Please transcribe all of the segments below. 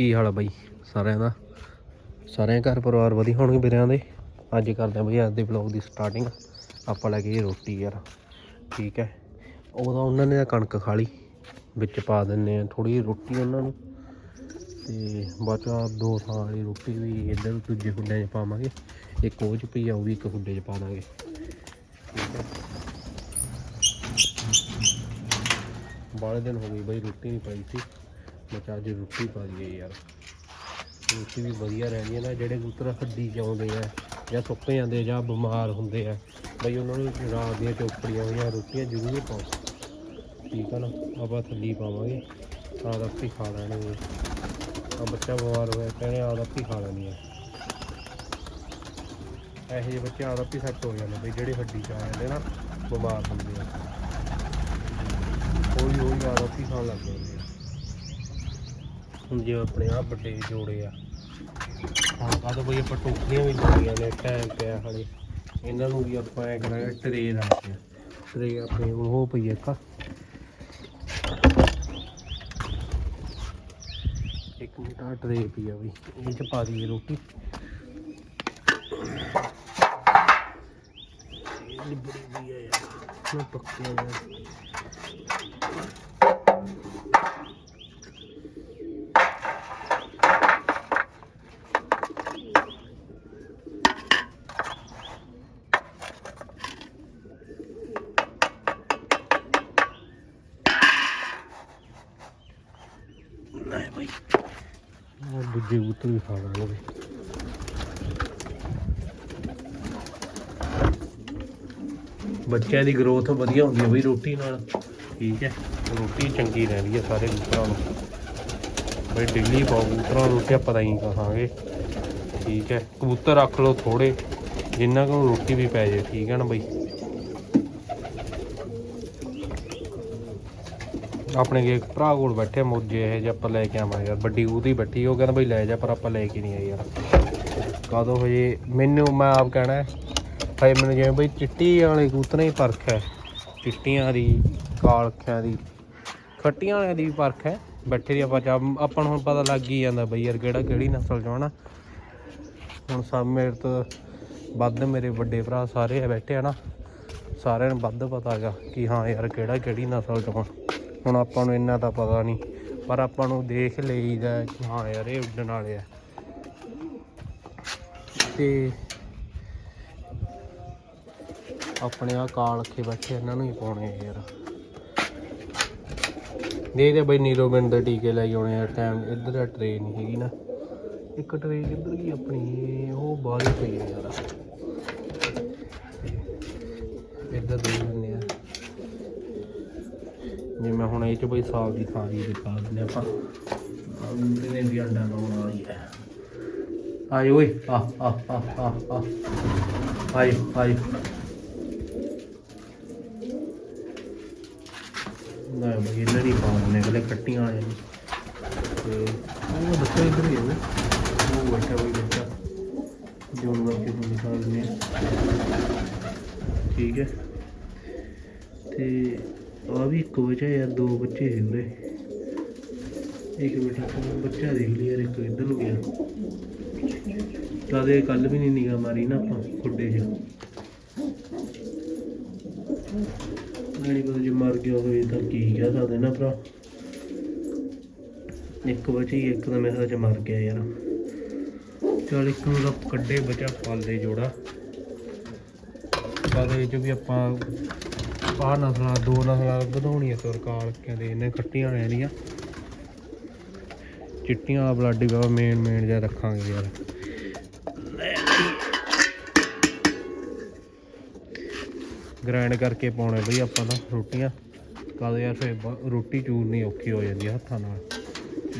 ਕੀ ਹਾਲ ਆ ਬਾਈ? ਸਾਰਿਆਂ ਦਾ? ਸਾਰਿਆਂ ਘਰ ਪਰਿਵਾਰ ਵਧੀਆ ਹੋਣਗੇ ਵੀਰਿਆਂ ਦੇ? ਅੱਜ ਕਰਦੇ ਆ ਬਈ ਅੱਜ ਦੇ ਵਲੌਗ ਦੀ ਸਟਾਰਟਿੰਗ ਆਪਾਂ ਲੈ ਕੇ ਰੋਟੀ ਯਾਰ। ਠੀਕ ਹੈ। ਉਹਦਾ ਉਹਨਾਂ ਨੇ ਤਾਂ ਕਣਕ ਖਾ ਲਈ। ਵਿੱਚ ਪਾ ਦਿੰਨੇ ਆ। ਥੋੜੀ ਜਿਹੀ ਰੋਟੀ ਉਹਨਾਂ ਨੂੰ। ਤੇ ਬਾਅਦ 'ਚ ਆਹ ਦੋ ਥਾਂ ਵਾਲੀ ਰੋਟੀ ਵੀ ਇੱਧਰ ਦੂਜੇ ਖੁੱਡੇ 'ਚ ਪਾਵਾਂਗੇ। ਇੱਕ ਉਹ 'ਚ ਪਈ ਆ, ਉਹ ਵੀ ਇੱਕ ਖੁੱਡੇ 'ਚ ਪਾ ਦਾਂਗੇ। ਠੀਕ ਬਾਲੇ ਦਿਨ ਹੋ ਗਏ ਬਈ, ਰੋਟੀ ਨਹੀਂ ਪਾਈ ਸੀ। ਮੈਂ ਕਿਹਾ ਅੱਜ ਰੋਟੀ ਪਾ ਦਈਏ ਯਾਰ। ਰੋਟੀ ਵੀ ਵਧੀਆ ਰਹਿੰਦੀ ਹੈ ਨਾ, ਜਿਹੜੇ ਕਬੂਤਰ ਹੱਡੀ ਚ ਆ ਜਾਂ ਸੁੱਕ ਜਾਂਦੇ ਜਾਂ ਬਿਮਾਰ ਹੁੰਦੇ ਆ, ਬਈ ਉਹਨਾਂ ਨੂੰ ਰਾਤ ਦੀਆਂ ਚੋਪੜੀਆਂ ਹੋਈਆਂ ਰੋਟੀਆਂ ਜ਼ਰੂਰ ਪਾਓ। ਠੀਕ ਆ ਨਾ, ਆਪਾਂ ਥੱਲੀ ਪਾਵਾਂਗੇ ਆਦ ਆਪੇ ਖਾ ਲੈਣਗੇ ਆ। ਬੱਚਾ ਬਿਮਾਰ ਹੋਇਆ, ਕਹਿੰਦੇ ਆਦ ਆਪੇ ਖਾ ਲੈਣੀ ਆ। ਇਹੋ ਜਿਹੇ ਬੱਚੇ ਆਦ ਆਪੇ ਸੈੱਟ ਹੋ ਜਾਂਦੇ ਬਈ ਜਿਹੜੇ ਹੱਡੀ ਚ ਆ ਜਾਂਦੇ ਨਾ, ਬਿਮਾਰ ਹੁੰਦੇ ਆ। ਹੌਲੀ ਹੌਲੀ ਆਦ ਆਪੇ ਖਾਣ ਲੱਗ ਜਾਂਦੇ ਹੁਣ ਜੇ ਆਪਣੇ ਆ ਵੱਡੇ ਜੋੜੇ ਆ। ਹਾਂ ਕਾਹਦੋਂ ਬਈ ਆਪਾਂ ਟੋਕਰੀਆਂ ਵੀ ਲਾਈਆਂ ਨੇ ਟਾਈਮ ਪਿਆ ਹਲੇ ਇਹਨਾਂ ਨੂੰ ਵੀ ਆਪਾਂ ਐ ਕਰਾਂਗੇ ਟਰੇ ਰੱਖਦੇ ਟਰੇ ਆਪਣੇ ਕੋਲ, ਉਹ ਪਈ ਇੱਕ। ਇੱਕ ਮਿੰਟ ਆ ਟਰੇ ਪਈ ਆ ਬਈ ਇਹ ਚ ਪਾ ਦਈਏ ਰੋਟੀ। ਇਹ ਲਿਬੜੀ ਵੀ ਆ ਯਾਰ ਨਾ ਪੱਕੀ ਆ ਕਬੂਤਰ ਵੀ ਖਾ ਲਾਂਗੇ ਬੱਚਿਆਂ ਦੀ ਗਰੋਥ ਵਧੀਆ ਹੁੰਦੀ ਹੈ ਬਈ ਰੋਟੀ ਨਾਲ। ਠੀਕ ਹੈ, ਰੋਟੀ ਚੰਗੀ ਰਹਿੰਦੀ ਹੈ ਸਾਰੇ ਕਬੂਤਰਾਂ ਨੂੰ। ਬਈ ਡੇਲੀ ਪਾਓ ਕਬੂਤਰਾਂ ਨੂੰ ਰੋਟੀ ਆਪਾਂ ਤਾਂ ਹੀ ਖਾਵਾਂਗੇ ਠੀਕ ਹੈ, ਕਬੂਤਰ ਰੱਖ ਲਓ ਥੋੜੇ ਜਿੰਨਾ ਕੁ ਰੋਟੀ ਵੀ ਪੈ ਜਾਏ। ਠੀਕ ਹੈ ਨਾ ਬਈ? ਆਪਣੇ ਕੇ ਭਰਾ ਕੋਲ ਬੈਠੇ ਮੋਜੇ ਇਹ ਜੇ ਆਪਾਂ ਲੈ ਕੇ ਆਵਾਂ ਯਾਰ, ਵੱਡੀ ਉਹਦੀ ਬੈਠੀ ਉਹ ਕਹਿੰਦਾ ਬਈ ਲੈ ਜਾ ਪਰ ਆਪਾਂ ਲੈ ਕੇ ਨਹੀਂ ਆਏ ਯਾਰ। ਕਦੋਂ ਹਜੇ ਮੈਨੂੰ, ਮੈਂ ਆਪ ਕਹਿਣਾ ਹੈ ਭਾਈ ਮੈਨੂੰ ਜਿਵੇਂ ਬਈ ਚਿੱਟੀ ਵਾਲੇ ਕਬੂਤਰਾਂ ਹੀ ਪਰਖ ਹੈ, ਚਿੱਟੀਆਂ ਦੀ, ਕਾਲਖਿਆਂ ਦੀ, ਖੱਟੀਆਂ ਵਾਲਿਆਂ ਦੀ ਵੀ ਪਰਖ ਹੈ, ਬੈਠੇ ਦੀ ਆਪਾਂ ਚਾਹ ਆਪਾਂ ਨੂੰ ਹੁਣ ਪਤਾ ਲੱਗ ਹੀ ਜਾਂਦਾ ਬਈ ਯਾਰ ਕਿਹੜਾ ਕਿਹੜੀ ਨਸਲ ਚੋਂ ਹਨਾ। ਹੁਣ ਸਭ ਮੇਰੇ ਤੋਂ ਵੱਧ ਮੇਰੇ ਵੱਡੇ ਭਰਾ ਸਾਰੇ ਬੈਠੇ ਆ ਨਾ, ਸਾਰਿਆਂ ਨੂੰ ਵੱਧ ਪਤਾ ਹੈਗਾ ਕਿ ਹਾਂ ਯਾਰ ਕਿਹੜਾ ਕਿਹੜੀ ਨਸਲ ਚੋਂ ਹੁਣ ਆਪਾਂ ਨੂੰ ਇੰਨਾ ਤਾਂ ਪਤਾ ਨਹੀਂ, ਪਰ ਆਪਾਂ ਨੂੰ ਦੇਖ ਲਈਦਾ ਕਿ ਹਾਂ ਯਾਰ, ਇਹ ਉੱਡਣ ਵਾਲੇ ਆ। ਤੇ ਆਪਣੇ ਆ ਕਾਲ ਅੱਖੇ ਬੈਠੇ ਇਹਨਾਂ ਨੂੰ ਹੀ ਪਾਉਣੇ ਯਾਰ। ਦੇ ਦੇ ਬਈ ਨੀਰੋਬਿੰਦ ਦੇ ਟੀਕੇ ਲੈ ਕੇ ਆਉਣੇ ਯਾਰ ਟਾਈਮ ਇੱਧਰ ਆ ਟ੍ਰੇਨ ਨਹੀਂ ਹੈਗੀ ਨਾ। ਇੱਕ ਟ੍ਰੇਨ ਕਿੱਧਰ ਗਈ ਆਪਣੀ? ਉਹ ਬਾਹਰ ਹੀ ਪਈ ਯਾਰ। ਇੱਧਰ ਦੇ ਦਿੰਦੇ ਆ ਜਿਵੇਂ ਹੁਣ ਇਹ ਚ ਬਈ ਸਾਲ ਦੀ ਖਾਂ ਜੀ ਦਿਖਾ ਦਿੰਦੇ ਆਪਾਂ। ਇਹਨੇ ਵੀ ਅੰਡਾ ਲਾਉਣ ਵਾਲੀ ਹੈ। ਆਏ ਓਏ ਆ ਆ ਆ ਆ ਆ। ਆਏ ਆਏ। ਨਾ ਬਈ ਇਹਨਾਂ ਦੀ ਪਾ ਦਿੰਦੇ ਅਗਲੇ ਕੱਟੀਆਂ ਵਾਲੇ ਨੂੰ। ਤੇ ਉਹ ਬੱਚਾ ਇੱਧਰ ਹੀ ਹੈ ਉਹ ਬੈਠਾ ਬਈ ਬੱਚਾ। ਜੋ ਨੂੰ ਤੁਹਾਨੂੰ ਦਿਖਾ ਦਿੰਦੇ ਆ। ਠੀਕ ਹੈ। ਤੇ ਆ ਵੀ ਇੱਕ ਬੱਚਾ ਯਾਰ, ਦੋ ਬੱਚੇ ਹੈ ਉਰੇ। ਇੱਕ ਬੇਟਾ ਬੱਚਾ ਦੇਖ ਲਿਆ ਇੱਕ ਇੱਧਰ ਨੂੰ ਗਿਆ। ਕਦੇ ਕੱਲ ਵੀ ਨਹੀਂ ਨਿਗਾ ਮਾਰੀ ਨਾ ਆਪਾਂ, ਖੁੱਡੇ 'ਚ। ਨਹੀਂ ਪਤਾ ਜੇ ਮਰ ਗਿਆ ਹੋਵੇ ਤਾਂ ਕੀ ਕਹਿ ਸਕਦੇ ਨਾ ਭਰਾ। ਇੱਕ ਬਚੀ ਇੱਕ ਤਾਂ ਮੇਰੇ ਹੱਥ 'ਚ ਮਰ ਗਿਆ ਯਾਰ। ਚਲ ਇੱਕ ਨੂੰ ਤਾਂ ਕੱਢੇ ਬੱਚਾ ਪਾਲੇ ਜੋੜਾ। ਕਦੇ ਚ ਵੀ ਆਪਾਂ ਆਹ ਨਸਲਾਂ ਦੋ ਨਸਲਾਂ ਵਧਾਉਣੀਆਂ ਤੁਰ ਕਾਲਕਿਆਂ ਕਹਿੰਦੇ ਇਹਨੇ ਖੱਟੀਆਂ ਰਹਿਣੀਆਂ ਚਿੱਟੀਆਂ ਬਲੱਡ ਬਾਬਾ ਮੇਨ ਮੇਨ ਜਿਹਾ ਰੱਖਾਂਗੇ ਯਾਰ। ਗ੍ਰਾਈਂਡ ਕਰਕੇ ਪਾਉਣੇ ਬਈ ਆਪਾਂ ਤਾਂ ਰੋਟੀਆਂ। ਕਦ ਯਾਰ ਫੇ ਰੋਟੀ ਚੂਰਨੀ ਔਖੀ ਹੋ ਜਾਂਦੀ ਹੱਥਾਂ ਨਾਲ।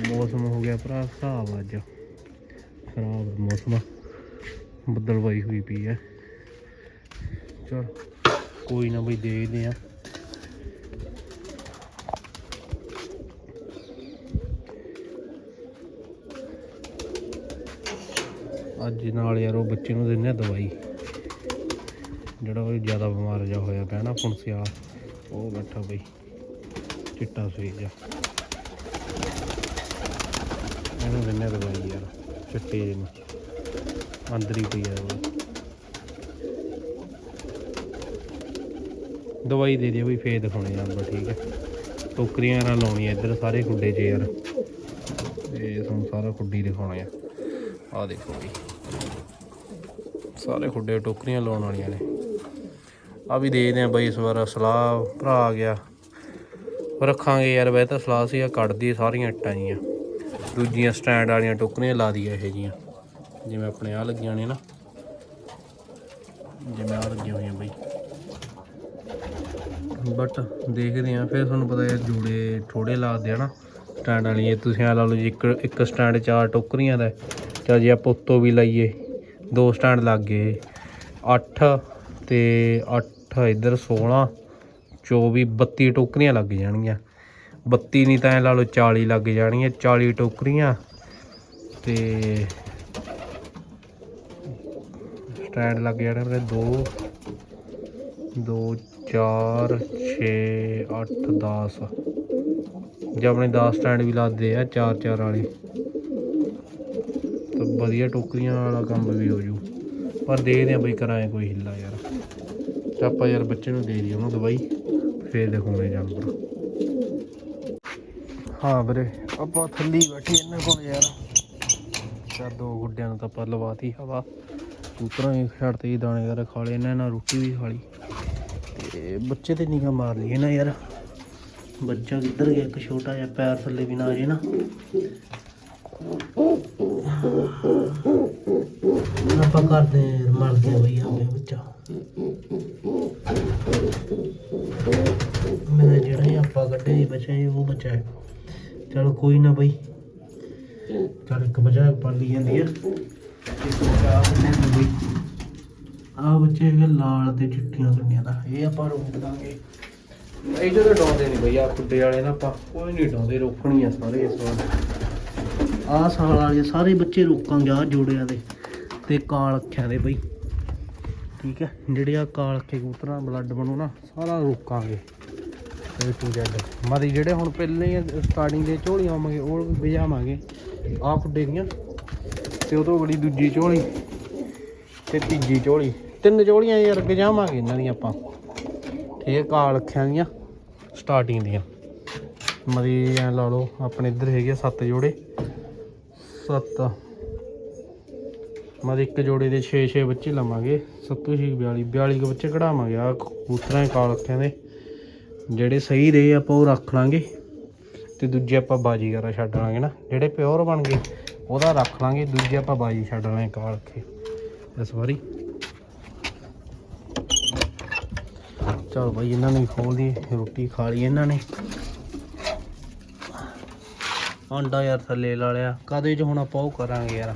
ਮੌਸਮ ਹੋ ਗਿਆ ਭਰਾ ਹਿਸਾਬ ਅੱਜ। ਖਰਾਬ ਮੌਸਮ ਬੱਦਲਵਾਈ ਹੋਈ ਪਈ ਹੈ ਚਲ। ਕੋਈ ਨਾ ਬਈ ਦੇਖਦੇ ਆ। ਅੱਜ ਨਾਲ ਯਾਰ ਉਹ ਬੱਚੇ ਨੂੰ ਦਿੰਦੇ ਆ ਦਵਾਈ। ਜਿਹੜਾ ਉਹ ਜ਼ਿਆਦਾ ਬਿਮਾਰ ਜਾ ਹੋਇਆ ਪਿਆ ਨਾ ਫੁੰਸਿਆ ਉਹ ਬੈਠਾ ਬਈ, ਚਿੱਟਾ ਸੂਈ ਜਾ ਇਹਨੂੰ ਦਿੰਨੇ ਆ ਦਵਾਈ ਯਾਰ, ਚਿੱਟੇ ਜਿਹੇ ਅੰਦਰ ਹੀ ਪਈ ਆ ਉਹ। ਦਵਾਈ ਦੇ ਦਿਓ ਵੀ ਫੇਰ ਦਿਖਾਉਣੇ ਜਾਨਵਰ ਠੀਕ ਹੈ। ਟੋਕਰੀਆਂ ਨਾਲ ਲਾਉਣੀ ਆ ਇੱਧਰ ਸਾਰੇ ਖੁੱਡੇ 'ਚ ਯਾਰ। ਇਹ ਤੁਹਾਨੂੰ ਸਾਰਾ ਖੁੱਡੀ ਦਿਖਾਉਣੇ ਆ। ਆ ਦੇਖੋ ਵੀ ਸਾਰੇ ਖੁੱਡੇ ਟੋਕਰੀਆਂ ਲਾਉਣ ਵਾਲੀਆਂ ਨੇ। ਆ ਵੀ ਦੇਖਦੇ ਆ ਬਈ ਇਸ ਵਾਰ ਸਲਾਹ ਭਰਾ ਆ ਗਿਆ। ਰੱਖਾਂਗੇ ਯਾਰ ਵੈ ਤਾਂ ਸਲਾਹ ਸੀ ਆ ਕੱਢਦੀ ਸਾਰੀਆਂ ਇੱਟਾਂ ਜੀਆਂ। ਦੂਜੀਆਂ ਸਟੈਂਡ ਵਾਲੀਆਂ ਟੋਕਰੀਆਂ ਲਾ ਦਈਏ ਇਹ ਜੀਆਂ। ਜਿਵੇਂ ਆਪਣੇ ਆ ਲੱਗੀਆਂ ਨੇ ਨਾ। ਜਿਵੇਂ ਆ ਲੱਗੀਆਂ ਹੋਈਆਂ ਬਈ। ਬਟ ਦੇਖਦੇ ਆ ਫਿਰ ਤੁਹਾਨੂੰ ਪਤਾ ਯਾਰ ਜੋੜੇ ਥੋੜੇ ਲਾਦੇ ਆ ਨਾ ਸਟੈਂਡ ਵਾਲੀਆਂ ਤੁਸੀਂ ਆ ਲਾ ਲਓ ਜੀ, ਇੱਕ ਇੱਕ ਸਟੈਂਡ ਚਾਰ ਟੋਕਰੀਆਂ ਦਾ ਹੈ। ਚੱਲ ਜੇ, ਆਪਾਂ ਉੱਤੋਂ ਵੀ ਲਾਈਏ। ਦੋ ਸਟੈਂਡ ਲੱਗ ਗਏ। 8 ਤੇ 8 ਇੱਧਰ 16 24 32 ਟੋਕਰੀਆਂ ਲੱਗ ਜਾਣਗੀਆਂ। 32 ਨਹੀਂ ਤਾਂ ਐਂ ਲਾ ਲਓ 40 ਲੱਗ ਜਾਣਗੀਆਂ 40 ਟੋਕਰੀਆਂ। ਤੇ ਸਟੈਂਡ ਲੱਗ ਜਾਣੇ ਮੇਰੇ 2 2 4 6 8 10 ਜੇ ਆਪਣੇ 10 ਸਟੈਂਡ ਵੀ ਲਾਦੇ ਆ 4 4 ਵਾਲੇ, ਤਾਂ ਵਧੀਆ ਟੋਕਰੀਆਂ ਵਾਲਾ ਕੰਮ ਵੀ ਹੋ ਜੂ। ਪਰ ਦੇਖਦੇ ਆ ਬਈ ਕਰਾਂਗੇ ਕੋਈ ਹਿੱਲਾ ਯਾਰ। ਤੇ ਆਪਾਂ ਯਾਰ ਬੱਚੇ ਨੂੰ ਦੇ ਦਈਏ ਉਹਨੂੰ ਦਵਾਈ, ਫੇਰ ਦਿਖਾਉਣੇ ਜਾਨਵਰ। ਹਾਂ ਵੀਰੇ, ਆਪਾਂ ਥੱਲੀ ਬੈਠੇ ਇਹਨਾਂ ਕੋਲ ਯਾਰ। ਚਾਰ ਦੋ ਗੁੱਡਿਆਂ ਨੂੰ ਤਾਂ ਆਪਾਂ ਲਵਾਤੀ ਹਵਾ। ਕੂਤਰਾਂ ਹੀ ਛੱਡਤੇ ਦਾਣੇ ਵਗੈਰਾ ਖਾ ਲਏ, ਇਹਨਾਂ ਨਾਲ ਰੋਟੀ ਵੀ ਖਾ ਲਈ। ਤੇ ਬੱਚੇ ਤੇ ਨਿਗਾ ਮਾਰ ਲਈ ਨਾ ਯਾਰ। ਬੱਚਾ ਕਿੱਧਰ ਗਿਆ? ਇੱਕ ਛੋਟਾ ਜਿਹਾ ਪੈਰ ਥੱਲੇ ਵੀ ਨਾ ਆ ਜੇ ਨਾ। ਆਪਾਂ ਕਰਦੇ ਮਰਦੇ ਬਈ ਆਵੇ ਬੱਚਾ। ਮੇਰਾ ਜਿਹੜਾ ਹੀ ਆਪਾਂ ਕੱਢੇ ਸੀ ਬੱਚਾ, ਇਹ ਉਹ ਬੱਚਾ ਹੈ। ਚਲ ਕੋਈ ਨਾ ਬਈ। ਚਲ ਇੱਕ ਬੱਚਾ ਪਾਲੀ ਜਾਂਦੀ ਹੈ ਇੱਕ ਬੱਚਾ ਆ ਨੂੰ ਬਈ ਆ ਬੱਚੇ ਹੈਗੇ ਲਾਲ ਤੇ ਚਿੱਟੀਆਂ ਕੰਨੀਆਂ ਦਾ। ਇਹ ਆਪਾਂ ਰੋਕ ਦਾਂਗੇ। ਇਹ ਜਦੋਂ ਡਾਉਂਦੇ ਨਹੀਂ ਬਈ ਆ ਖੁੱਡੇ ਵਾਲੇ ਨਾ ਆਪਾਂ ਕੋਈ ਨਹੀਂ ਡਾਉਂਦੇ ਰੋਕਣੀ ਆ ਸਾਰੇ ਇਸ ਵਾਰ। ਆ ਸਾਲ ਵਾਲੇ ਸਾਰੇ ਬੱਚੇ ਰੋਕਾਂਗੇ ਆ ਜੋੜਿਆਂ ਦੇ ਤੇ ਕਾਲ ਅੱਖਿਆਂ ਦੇ ਬਈ। ਠੀਕ ਹੈ? ਜਿਹੜੇ ਆ ਕਾਲ ਅੱਖੇ ਕਬੂਤਰਾਂ ਬਲੱਡ ਬਣੂ ਨਾ ਸਾਰਾ ਰੋਕਾਂਗੇ। ਇਹ ਟੂ ਜੈਡ ਮਾਦੀ ਜਿਹੜੇ ਹੁਣ ਪਹਿਲੇ ਸਟਾਰਟਿੰਗ ਦੇ ਝੋਲੀਆਂ ਆਵਾਂਗੇ ਉਹ ਵਜਾਵਾਂਗੇ। ਆ ਖੁੱਡੇ ਦੀਆਂ ਤੇ ਉਹ ਤੋਂ ਬੜੀ ਦੂਜੀ ਝੋਲੀ ਤੇ ਤੀਜੀ ਝੋਲੀ। ਤਿੰਨ ਜੋੜੀਆਂ ਯਾਰ ਗਜਾਵਾਂਗੇ ਇਹਨਾਂ ਦੀਆਂ ਆਪਾਂ। ਠੀਕ ਕਾਲ ਅੱਖਾਂ ਦੀਆਂ ਸਟਾਰਟਿੰਗ ਦੀਆਂ। ਮਰੀ ਐ ਲਾ ਲਓ, ਆਪਣੇ ਇੱਧਰ ਹੈਗੇ ਆ ਸੱਤ ਜੋੜੇ। ਸੱਤ। ਮਰੀ ਇੱਕ ਜੋੜੇ ਦੇ 6-6 ਬੱਚੇ ਲਵਾਂਗੇ। 7 6 42 42 ਕੁ ਬੱਚੇ ਕਢਾਵਾਂਗੇ। ਆ ਕਬੂਤਰਾਂ ਕਾਲ ਅੱਖਾਂ ਦੇ। ਜਿਹੜੇ ਸਹੀ ਰਹੇ ਆਪਾਂ ਉਹ ਰੱਖ ਲਾਂਗੇ। ਤੇ ਦੂਜੇ ਆਪਾਂ ਬਾਜੀ ਕਰਾ ਛੱਡ ਲਾਂਗੇ ਨਾ। ਜਿਹੜੇ ਪਿਓਰ ਬਣ ਗਏ, ਉਹਦਾ ਰੱਖ ਲਾਂਗੇ। ਦੂਜੇ ਆਪਾਂ ਬਾਜੀ ਛੱਡ ਲਾਂਗੇ ਕਾਲ ਅੱਖੇ। ਇਸ ਵਾਰੀ। ਚਲੋ ਭਾਈ ਇਹਨਾਂ ਨੂੰ ਵੀ ਖੋਲ ਦੀ ਰੋਟੀ ਖਾ ਲਈ ਇਹਨਾਂ ਨੇ। ਆਂਡਾ ਯਾਰ ਥੱਲੇ ਲਾ ਲਿਆ। ਕਦੇ ਚ ਹੁਣ ਆਪਾਂ ਉਹ ਕਰਾਂਗੇ ਯਾਰ?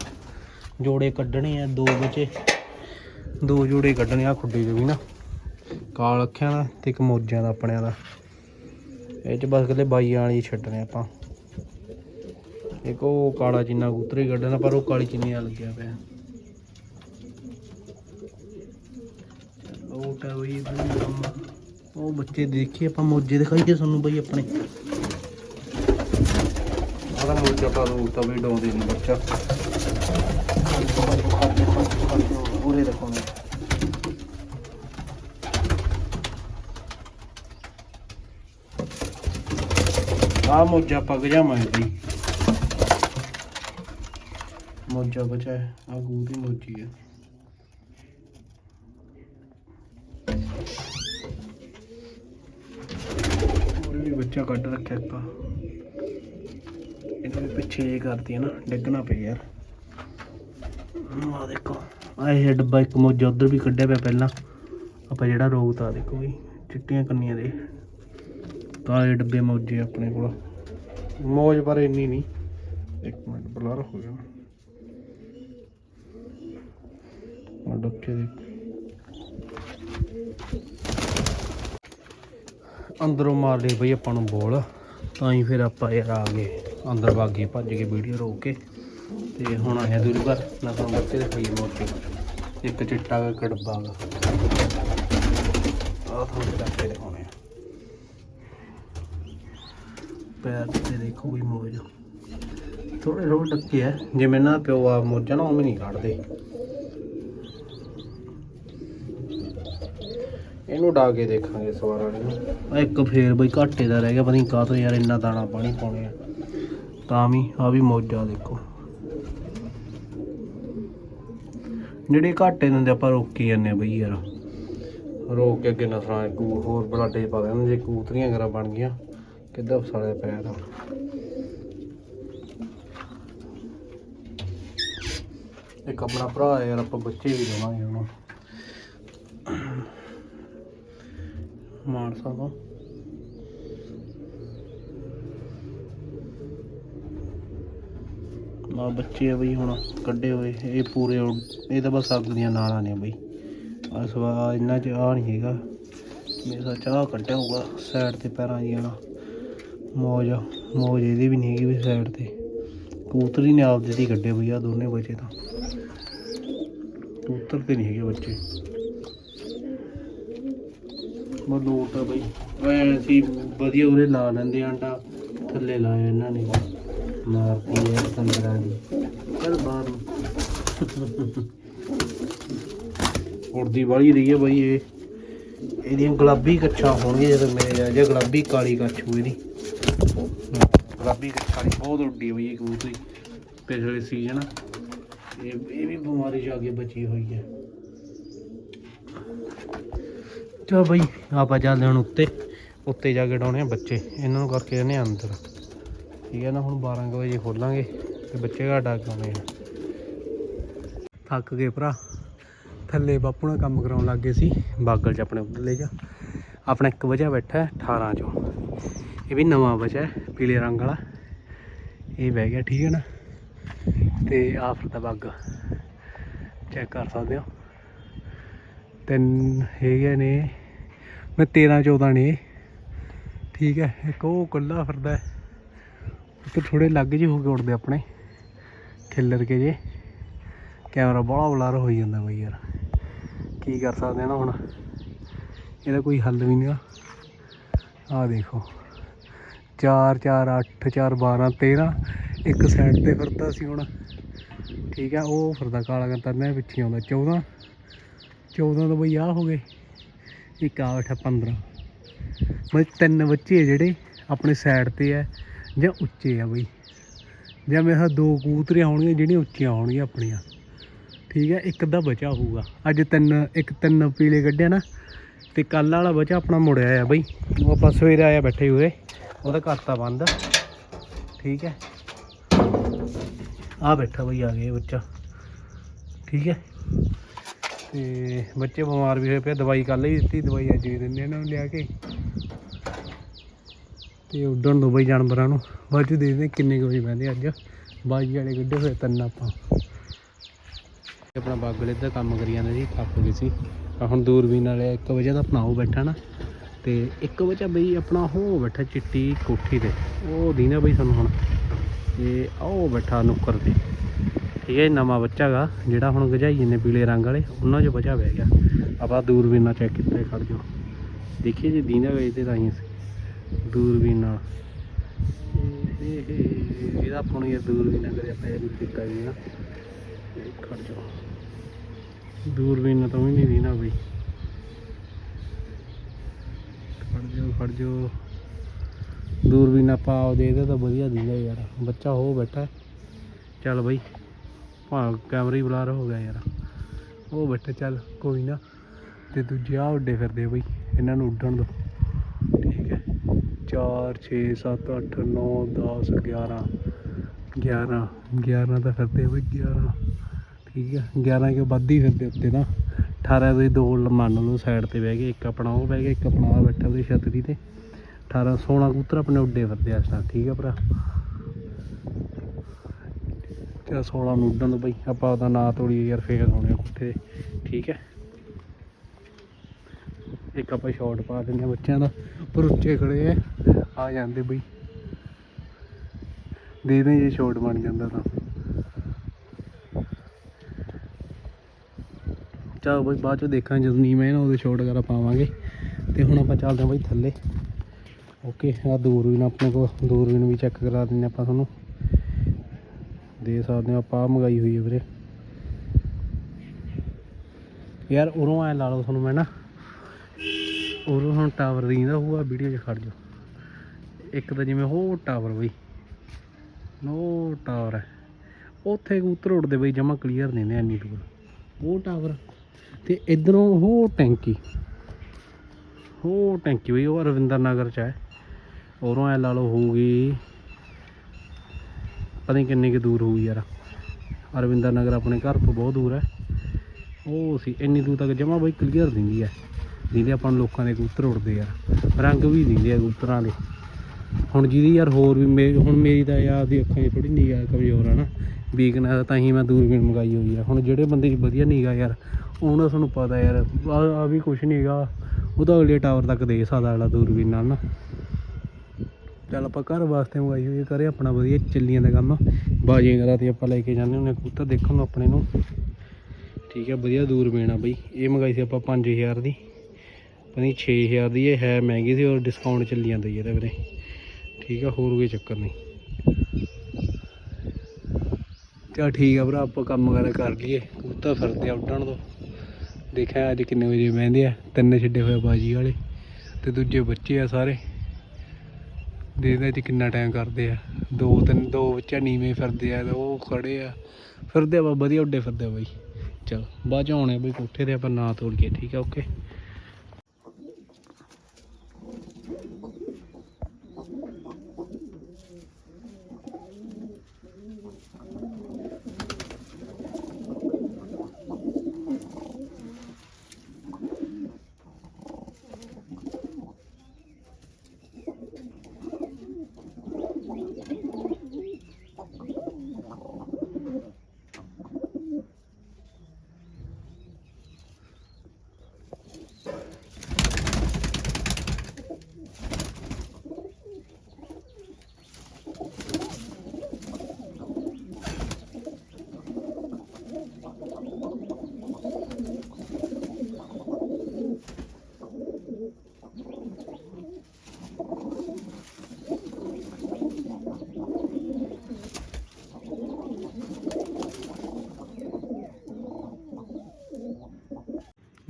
ਜੋੜੇ ਕੱਢਣੇ ਆ ਦੋ ਬੱਚੇ ਦੋ ਜੋੜੇ ਕੱਢਣੇ ਆ ਖੁੱਡੀ ਚ ਵੀ ਨਾ। ਕਾਲ ਅੱਖਿਆਂ ਦਾ ਤੇ ਇੱਕ ਮੋਜਿਆਂ ਦਾ ਆਪਣਿਆਂ ਦਾ। ਇਹ ਚ ਬਸ ਕੱਲੇ ਬਾਈਆਂ ਵਾਲੀ ਛੱਡਣੇ ਆਪਾਂ। ਇੱਕ ਉਹ ਕਾਲਾ ਚੀਨਾ ਕਬੂਤਰ ਕੱਢਣਾ, ਪਰ ਉਹ ਕਾਲੀ ਚੀਨੀ ਆ ਲੱਗਿਆ ਪਿਆ ਵੀ ਬਈ ਕੰਮ ਉਹ ਬੱਚੇ ਦੇਖੀ ਆਪਾਂ ਮੋਜੇ ਦਿਖਾਈਏ ਤੁਹਾਨੂੰ ਬਈ ਆਪਣੇ। ਉਹਦਾ ਮੋਜਾ ਪਾ ਦੋ ਤਾਂ ਵੀ ਡਾਉਂਦੇ ਨਹੀਂ ਬੱਚਾ। ਪੂਰੇ ਦਿਖਾਉਣੇ। ਆ ਮੋਜਾ ਪੱਗ ਜਾਵਾਂਗੇ ਬਈ ਮੋਜਾ ਬਚਾ ਹੈ ਆ ਗੂਦੀ ਮੋਜੀ ਹੈ। ਹੋਰ ਕੱਢ ਰੱਖਿਆ ਆਪਾਂ। ਇਹਨੂੰ ਪਿੱਛੇ ਜੇ ਕਰਦੀ ਹੈ ਨਾ, ਡਿੱਗਣਾ ਪਈ ਯਾਰ। ਆ ਦੇਖੋ ਆ ਇਹ ਡੱਬਾ ਇੱਕ ਮੋਜਾ ਉਧਰ ਵੀ ਕੱਢਿਆ ਪਿਆ ਪਹਿਲਾਂ। ਆਪਾਂ ਜਿਹੜਾ ਰੋਗਤਾ ਦੇਖੋ ਵੀ, ਚਿੱਟੀਆਂ ਕੰਨੀਆਂ ਦੇ। ਕਾਲੇ ਡੱਬੇ ਮੋਜੇ ਆਪਣੇ ਕੋਲ। ਮੋਜ ਪਰ ਇੰਨੀ ਨਹੀਂ। ਇੱਕ ਮਿੰਟ, ਬਲਰ ਹੋ ਗਿਆ। ਆ ਡੱਕੇ ਦੇ। ਅੰਦਰੋਂ ਮਾਰ ਲਈ ਬਈ ਆਪਾਂ ਨੂੰ ਬੋਲ। ਤਾਂ ਹੀ ਫਿਰ ਆਪਾਂ ਯਾਰ ਆ ਗਏ। ਅੰਦਰ ਵਾਗੇ ਭੱਜ ਕੇ ਵੀਡੀਓ ਰੋਕ ਕੇ। ਤੇ ਹੁਣ ਆਇਆ ਦੂਰੀ ਪਰ ਨਾ ਤਾਂ ਬੱਚੇ ਦੇ ਪਈ ਮੋਟੇ। ਇੱਕ ਚਿੱਟਾ ਦਾ ਕੜਬਾ ਗਾ ਆਹ ਤੁਹਾਨੂੰ ਚੱਕ ਦਿਖਾਉਣੇ ਪੈਰ ਤੇ ਦੇਖੋ ਵੀ ਮੋਜ। ਥੋੜੇ ਥੋੜੇ ਟੱਕੇ ਆ। ਜਿਵੇਂ ਨਾ ਪਿਓ ਆ ਮੋਜਾ ਨਾ ਉਵੇਂ ਨਹੀਂ ਕੱਢਦੇ। ਇਹਨੂੰ ਡਾ ਕੇ ਦੇਖਾਂਗੇ ਇਸ ਵਾਰ ਵਾਲੇ ਨੂੰ। ਇੱਕ ਫੇਰ ਬਈ ਘਾਟੇ ਦਾ ਰਹਿ ਗਿਆ ਪਤਾ ਨਹੀਂ ਕਾਹ ਤੋਂ ਯਾਰ ਇੰਨਾ ਦਾਣਾ ਪਾਣੀ ਪਾਉਣੇ ਆ। ਤਾਂ ਵੀ ਆ ਵੀ ਮੋਜਾ ਦੇਖੋ। ਜਿਹੜੇ ਘਾਟੇ ਤੇ ਆਪਾਂ ਰੋਕੀ ਜਾਂਦੇ ਆ ਬਈ ਯਾਰ। ਰੋਕ ਕੇ ਅੱਗੇ ਨਸਲਾਂ ਕੂ ਹੋਰ ਬਲਾਡੇ ਪਾ ਦੇਣ ਜੇ ਕੂਤਰੀਆਂ ਵਗੈਰਾ ਬਣ ਗਈਆਂ ਕਿੱਦਾਂ ਫਸਾਲੇ ਪੈਰ ਆ ਇੱਕ ਆਪਣਾ ਭਰਾ ਯਾਰ ਆਪਾਂ ਬੱਚੇ ਵੀ ਦੇਵਾਂਗੇ ਉਹਨੂੰ। ਮਾਨਸਾ ਤੋਂ। ਆ ਬੱਚੇ ਆ ਬਈ ਹੁਣ ਕੱਢੇ ਹੋਏ, ਇਹ ਪੂਰੇ ਇਹ ਤਾਂ ਬਸ ਅੱਗ ਦੀਆਂ ਨਾਲਾਂ ਨੇ ਬਈ। ਆ ਸਵਾ ਇੰਨਾ ਚ ਆ ਨਹੀਂ ਹੈਗਾ। ਮੇਰਾ ਚਾਹ ਕੱਢਿਆ ਹੋਊਗਾ ਸਾਈਡ ਤੇ ਪੈਰਾਂ ਦੀ ਨਾ। ਮੌਜ ਮੌਜ ਇਹਦੀ ਵੀ ਨਹੀਂ ਹੈਗੀ ਵੀ ਸਾਈਡ ਤੇ। ਕਬੂਤਰੀ ਨੇ ਆਪਦੇ ਜਿਹੜੀ ਕੱਢੇ ਬਈ ਆ ਦੋਨੇ ਬੱਚੇ ਤਾਂ। ਕਬੂਤਰ ਤੇ ਨਹੀਂ ਹੈਗੇ ਬੱਚੇ। ਉਹ ਲੋਟ ਬਈ। ਐ ਸੀ, ਵਧੀਆ ਉਰੇ ਲਾ ਲੈਂਦੇ ਆਂਡਾ, ਥੱਲੇ ਲਾਇਆ ਇਹਨਾਂ ਨੇ। ਮਾਰਦੀ ਐ ਤੰਦਰਾਂ ਦੀ। ਚੱਲ ਬਾਹਰ ਨੂੰ। ਉੜਦੀ ਵਾਲੀ ਰਹੀ ਹੈ ਬਈ ਇਹ। ਇਹਦੀਆਂ ਗੁਲਾਬੀ ਕੱਛਾਂ ਹੋਣਗੀਆਂ, ਜਦੋਂ ਮੇਰੇ ਆ ਜਾ, ਗੁਲਾਬੀ ਕਾਲੀ ਕੱਛ ਹੋਈ ਇਹਦੀ ਗੁਲਾਬੀ ਕੱਛ ਵਾਲੀ ਬਹੁਤ ਉੱਡੀ ਹੋਈ ਹੈ ਕਬੂਤਰੀ ਪਿਛਲੇ ਸੀਜ਼ਨ ਇਹ ਇਹ ਵੀ ਬਿਮਾਰੀ ਚ ਆ ਕੇ ਬਚੀ ਹੋਈ ਹੈ ਚਲੋ ਬਈ, ਆਪਾਂ ਚੱਲਦੇ ਹੁਣ ਉੱਤੇ ਉੱਤੇ ਜਾ ਕੇ ਡਾਉਣੇ ਆ ਬੱਚੇ। ਇਹਨਾਂ ਨੂੰ ਕਰਕੇ ਇਹਨੇ ਅੰਦਰ। ਠੀਕ ਹੈ ਨਾ, ਹੁਣ 12 ਕੁ ਵਜੇ ਖੋਲਾਂਗੇ ਤੇ ਬੱਚੇ ਘਰ ਡਾਕ ਆਉਣੇ ਆ। ਥੱਕ ਗਏ ਭਰਾ। ਥੱਲੇ ਬਾਪੂ ਨਾਲ ਕੰਮ ਕਰਾਉਣ ਲੱਗ ਗਏ ਸੀ। ਬਾਗਲ ਚ ਆਪਣੇ ਉੱਧਰਲੇ ਚ। ਆਪਣਾ ਇੱਕ ਵਜਾ ਬੈਠਾ ਹੈ 18 ਚੋਂ। ਇਹ ਵੀ ਨਵਾਂ ਵਜਾ ਪੀਲੇ ਰੰਗ ਵਾਲਾ। ਇਹ ਬਹਿ ਗਿਆ, ਠੀਕ ਹੈ ਨਾ। ਤੇ ਆਫਰ ਦਾ ਬੱਗ। ਚੈੱਕ ਕਰ ਸਕਦੇ ਹੋ। ਤਿੰਨ ਹੈਗੇ ਨੇ, ਮੈਂ 13 14 ਨੇ। ਠੀਕ ਹੈ, ਇੱਕ ਉਹ ਕੱਲਾ ਫਿਰਦਾ ਹੈ। ਤੇ ਥੋੜੇ ਲੱਗ ਜਿਹੇ ਹੋ ਕੇ ਉੱਡਦੇ ਆਪਣੇ, ਖਿੱਲਰ ਕੇ ਜੇ। ਕੈਮਰਾ ਬੜਾ ਬਲਾਰ ਹੋਈ ਜਾਂਦਾ ਬਈ ਯਾਰ। ਕੀ ਕਰ ਸਕਦੇ ਆ ਨਾ ਹੁਣ? ਇਹਦਾ ਕੋਈ ਹੱਲ ਵੀ ਨਹੀਂ ਆ ਦੇਖੋ। 4 4 8 4 12 13 ਇੱਕ ਸਾਈਡ ਤੇ ਫਿਰਦਾ ਸੀ ਹੁਣ। ਠੀਕ ਹੈ, ਉਹ ਫਿਰਦਾ ਕਾਲਾ ਕਰਤਾ ਪਿੱਛੇ ਆਉਂਦਾ 14 14 ਤੋਂ ਬਈ ਆ ਹੋ ਗਏ, ਇੱਕ ਆ ਬੈਠਾ 15 ਮਤਲਬ ਤਿੰਨ ਬੱਚੇ ਆ ਜਿਹੜੇ ਆਪਣੇ ਸਾਈਡ ਤੇ ਆ ਜਾਂ ਉੱਚੇ ਆ ਬਈ। ਜਾਂ ਮੇਰੇ ਖਿਆਲ ਦੋ ਕਬੂਤਰੀਆਂ ਹੋਣਗੀਆਂ, ਜਿਹੜੀਆਂ ਉੱਚੀਆਂ ਹੋਣਗੀਆਂ ਆਪਣੀਆਂ। ਠੀਕ ਹੈ ਇੱਕ ਦਾ ਬਚਾ ਹੋਊਗਾ। ਅੱਜ ਤਿੰਨ, ਇੱਕ ਤਿੰਨ ਪੀਲੇ ਕੱਢਿਆ ਨਾ, ਤੇ ਕੱਲ ਵਾਲਾ ਬਚਾ ਆਪਣਾ ਮੁੜਿਆ ਆ ਬਈ। ਉਹ ਆਪਾਂ ਸਵੇਰੇ ਆਇਆ ਬੈਠੇ ਹੋਏ, ਉਹਦਾ ਕਰਤਾ ਬੰਦ। ਠੀਕ ਹੈ ਆ ਬੈਠਾ ਬਈ, ਆ ਗਿਆ ਬੱਚਾ। ਠੀਕ ਹੈ ਤੇ ਬੱਚੇ ਬਿਮਾਰ ਵੀ ਹੋਏ ਪਏ ਦਵਾਈ ਕੱਲ ਹੀ ਦਿੱਤੀ, ਦਵਾਈ ਅੱਜ ਵੀ ਦਿੰਦੇ ਇਹਨਾਂ ਨੂੰ ਲਿਆ ਕੇ। ਤੇ ਉੱਡਣ ਦੋ ਬਈ ਜਾਨਵਰਾਂ ਨੂੰ। ਬਾਅਦ ਚ ਦੇਖਦੇ ਕਿੰਨੇ ਕੁ ਵਜੇ ਬਹਿੰਦੇ ਅੱਜ। ਬਾਜੀ ਵਾਲੇ ਗੱਡੇ ਹੋਏ ਤਿੰਨ ਆਪਾਂ। ਆਪਣਾ ਬਾਗਲ ਇੱਧਰ ਕੰਮ ਕਰੀ ਜਾਂਦੇ ਜੀ ਥੱਕ ਗਏ ਸੀ। ਹੁਣ ਦੂਰਬੀਨ ਵਾਲੇ 1 ਵਜੇ ਦਾ ਆਪਣਾ ਉਹ ਬੈਠਾ ਨਾ। ਤੇ 1 ਵਜੇ ਬਈ ਆਪਣਾ ਹੋ ਬੈਠਾ ਚਿੱਟੀ ਕੋਠੀ ਤੇ। ਉਹ ਦੀਨਾ ਬਈ ਸਾਨੂੰ ਹੁਣ। ਤੇ ਆਹ ਉਹ ਬੈਠਾ ਨੁੱਕਰ ਤੇ। ਠੀਕ ਹੈ ਨਵਾਂ ਬੱਚਾ ਗਾ, ਜਿਹੜਾ ਹੁਣ ਗਜਾਈਏ ਨੇ ਪੀਲੇ ਰੰਗ ਵਾਲੇ, ਉਹਨਾਂ 'ਚ ਬੱਚਾ ਬਹਿ ਗਿਆ। ਆਪਾਂ ਦੂਰਬੀਨ ਨਾਲ ਚੈੱਕ ਕੀਤਾ, ਖੜ ਜਾਓ। ਦੇਖੀਏ ਜੇ ਦੀਨਾ ਵੇ ਤੇ ਤਾਂ ਹੀ ਦੂਰਬੀਨ ਨਾਲ ਇਹਦਾ ਆਪਾਂ ਇਹ ਦੂਰਬੀਨ ਨਾਲ ਕਰੇ ਆਪਾਂ ਇਹ ਦਿੱਕਾ ਜੀ ਨਾ। ਖੜ ਜਾਓ। ਦੂਰਬੀਨ ਨਾਲ ਤਾਂ ਵੀ ਨਹੀਂ ਦੀਨਾ ਬਈ। ਖੜ ਜਾਓ ਖੜ ਜਾਓ। ਦੂਰਬੀਨ ਆਪਾਂ ਦੇ ਇਹਦਾ ਤਾਂ ਵਧੀਆ ਦੀਦਾ ਯਾਰ। ਬੱਚਾ ਹੋ ਬੈਠਾ ਚੱਲ ਬਈ। ਭਾਵੇਂ ਕੈਮਰਾ ਹੀ ਬਲਾਰ ਹੋ ਗਿਆ ਯਾਰ। ਉਹ ਬੈਠਾ, ਚੱਲ ਕੋਈ ਨਾ। ਤੇ ਦੂਜੇ ਆ ਉੱਡੇ ਫਿਰਦੇ ਬਈ, ਇਹਨਾਂ ਨੂੰ ਉੱਡਣ ਦੋ। ਠੀਕ ਹੈ। 4 6 7 8 9 10 11 11 11 ਤਾਂ ਫਿਰਦੇ ਬਈ 11 ਠੀਕ ਹੈ। 11 ਕੇ ਵੱਧ ਹੀ ਫਿਰਦੇ ਉੱਤੇ ਨਾ 18 ਦੇ ਦੋ ਮੰਨ ਲਓ ਸਾਈਡ ਤੇ ਬਹਿ ਗਏ, ਇੱਕ ਆਪਣਾ ਉਹ ਬਹਿ ਗਿਆ, ਇੱਕ ਆਪਣਾ ਆ ਬੈਠਾ ਉਹਦੀ ਛਤਰੀ ਤੇ। 18 16 ਕਬੂਤਰ ਆਪਣੇ ਉੱਡੇ ਫਿਰਦੇ ਆ ਇਸ ਤਰ੍ਹਾਂ ਠੀਕ ਹੈ ਭਰਾ? 16 ਨੂੰ ਉੱਡਣ ਦੋ ਬਈ। ਆਪਾਂ ਉਹਦਾ ਨਾਂ ਤੋੜੀਏ ਯਾਰ, ਫੇਰ ਆਉਣੇ ਆ ਕੁੱਤੇ ਠੀਕ ਹੈ। ਇੱਕ ਆਪਾਂ ਸ਼ਾਟ ਪਾ ਦਿੰਦੇ ਆ ਬੱਚਿਆਂ ਦਾ। ਪਰ ਉੱਚੇ ਖੜੇ ਆ। ਆ ਜਾਂਦੇ ਬਈ। ਦੇ ਦੇ ਜੇ ਸ਼ਾਟ ਬਣ ਜਾਂਦਾ ਤਾਂ। ਚਲੋ ਬਈ, ਬਾਅਦ ਚੋਂ ਦੇਖਾਂਗੇ ਜਦੋਂ ਨੀਵੇਂ ਨਾ ਉਹਦੇ ਸ਼ਾਟ ਵਗੈਰਾ ਪਾਵਾਂਗੇ। ਤੇ ਹੁਣ ਆਪਾਂ ਚੱਲਦੇ ਹਾਂ ਬਈ ਥੱਲੇ। ਓਕੇ ਆ ਦੂਰਬੀਨ ਆਪਣੇ ਕੋਲ ਦੂਰਬੀਨ ਵੀ ਚੈੱਕ ਕਰਾ ਦਿੰਦੇ ਆਪਾਂ ਤੁਹਾਨੂੰ। ਦੇ ਸਕਦੇ ਹੋ, ਆਪਾਂ ਆਹ ਮੰਗਾਈ ਹੋਈ ਹੈ ਵੀਰੇ। ਯਾਰ ਉਰੋਂ ਐ ਲਾ ਲਓ ਤੁਹਾਨੂੰ ਮੈਂ ਨਾ। ਉਰੋਂ ਹੁਣ ਟਾਵਰ ਦੀਂਦਾ ਹੋਊਗਾ ਵੀਡੀਓ 'ਚ ਖੜ ਜਾ ਇੱਕ ਤਾਂ ਜਿਵੇਂ ਉਹ ਟਾਵਰ ਬਈ। ਉਹ ਟਾਵਰ ਹੈ। ਉੱਥੇ ਕਬੂਤਰ ਉੱਡਦੇ ਬਈ, ਜਮਾ ਕਲੀਅਰ ਨਹੀਂ ਨੇ ਇੰਨੀ ਦੂਰ। ਉਹ ਟਾਵਰ ਤੇ ਇਧਰੋਂ ਉਹ ਟੈਂਕੀ ਉਹ ਟੈਂਕੀ ਬਈ, ਉਹ ਰਵਿੰਦਰ ਨਗਰ ਚ ਹੈ। ਉਰੋਂ ਐ ਲਾ ਲਓ ਹੋਊਗੀ। ਪਤਾ ਨਹੀਂ ਕਿੰਨੀ ਕੁ ਦੂਰ ਹੋਊਗੀ ਯਾਰ। ਅਰਵਿੰਦਰ ਨਗਰ ਆਪਣੇ ਘਰ ਤੋਂ ਬਹੁਤ ਦੂਰ ਹੈ। ਉਹ ਸੀ, ਇੰਨੀ ਦੂਰ ਤੱਕ ਜਮਾ ਬਈ ਕਲੀਅਰ ਦਿੰਦੀ ਹੈ। ਜਿਹਦੇ ਆਪਾਂ ਨੂੰ ਲੋਕਾਂ ਦੇ ਕਬੂਤਰ ਉੜਦੇ ਯਾਰ। ਰੰਗ ਵੀ ਦਿੰਦੇ ਆ ਕਬੂਤਰਾਂ ਦੇ। ਹੁਣ ਜਿਹਦੀ ਯਾਰ ਹੋਰ ਵੀ ਮੇ, ਹੁਣ ਮੇਰੀ ਤਾਂ ਯਾਰ ਦੀ ਅੱਖਾਂ 'ਚ ਥੋੜੀ ਨਿਗਾਹ ਕਮਜ਼ੋਰ ਆ ਨਾ। ਵੀਕਨੈਸ ਤਾਂ ਹੀ ਮੈਂ ਦੂਰਬੀਨ ਮੰਗਾਈ ਹੋਈ ਆ। ਹੁਣ ਜਿਹੜੇ ਬੰਦੇ 'ਚ ਵਧੀਆ ਨਿਗਾਹ ਯਾਰ, ਉਹਨਾਂ ਤੁਹਾਨੂੰ ਪਤਾ ਯਾਰ, ਆ ਵੀ ਕੁਛ ਨਹੀਂ ਹੈਗਾ। ਉਹ ਤਾਂ ਅਗਲੇ ਟਾਵਰ ਤੱਕ ਦੇ ਸਕਦਾ ਅਗਲਾ ਦੂਰਬੀਨ ਨਾਲ ਨਾ। ਚੱਲ ਆਪਾਂ ਘਰ ਵਾਸਤੇ ਮੰਗਾਈ ਹੋਈ ਹੈ ਕਰੇ ਆਪਣਾ ਵਧੀਆ ਚੱਲੀ ਜਾਂਦਾ ਕੰਮ। ਬਾਜੀਆਂ ਕਰਾ 'ਤੇ ਆਪਾਂ ਲੈ ਕੇ ਜਾਂਦੇ ਹੁੰਦੇ ਹਾਂ, ਕਬੂਤਰ ਦੇਖਣ ਨੂੰ ਆਪਣੇ ਨੂੰ। ਠੀਕ ਹੈ ਵਧੀਆ ਦੂਰ ਆ ਬਈ। ਇਹ ਮੰਗਾਈ ਸੀ ਆਪਾਂ 5000 ਦੀ। ਪਤਾ ਨਹੀਂ 6000 ਦੀ ਇਹ ਹੈ ਮਹਿੰਗੀ ਸੀ ਔਰ ਡਿਸਕਾਊਂਟ ਚੱਲੀ ਜਾਂਦਾ ਜੀ ਇਹਦੇ ਵੀਰੇ। ਠੀਕ ਆ, ਹੋਰ ਕੋਈ ਚੱਕਰ ਨਹੀਂ। ਚਲ ਠੀਕ ਆ ਭਰਾ, ਆਪਾਂ ਕੰਮ ਵਗੈਰਾ ਕਰ ਲਈਏ। ਕਬੂਤਰ ਫਿਰਦੇ ਆ ਉੱਡਣ ਤੋਂ। ਦੇਖਿਆ ਅੱਜ ਕਿੰਨੇ ਵਜੇ ਬਹਿੰਦੇ ਆ। ਤਿੰਨ ਛੱਡੇ ਹੋਏ ਬਾਜੀ ਵਾਲੇ ਤੇ ਦੂਜੇ ਬੱਚੇ ਆ ਸਾਰੇ। ਦੇਖਦੇ ਚ ਕਿੰਨਾ ਟਾਈਮ ਕਰਦੇ ਆ? ਦੋ ਤਿੰਨ, ਦੋ ਬੱਚਾ ਨੀਵੇਂ ਫਿਰਦੇ ਆ ਤੇ ਉਹ ਖੜੇ ਆ। ਫਿਰਦੇ ਆ ਵਾ ਵਧੀਆ ਉੱਡੇ ਫਿਰਦੇ ਆ ਬਾਈ। ਚਲ, ਬਾਅਦ ਚ ਆਉਣੇ ਬਈ ਕੋਠੇ ਤੇ, ਆਪਾਂ ਨਾ ਤੋੜ ਕੇ, ਠੀਕ ਆ ਓਕੇ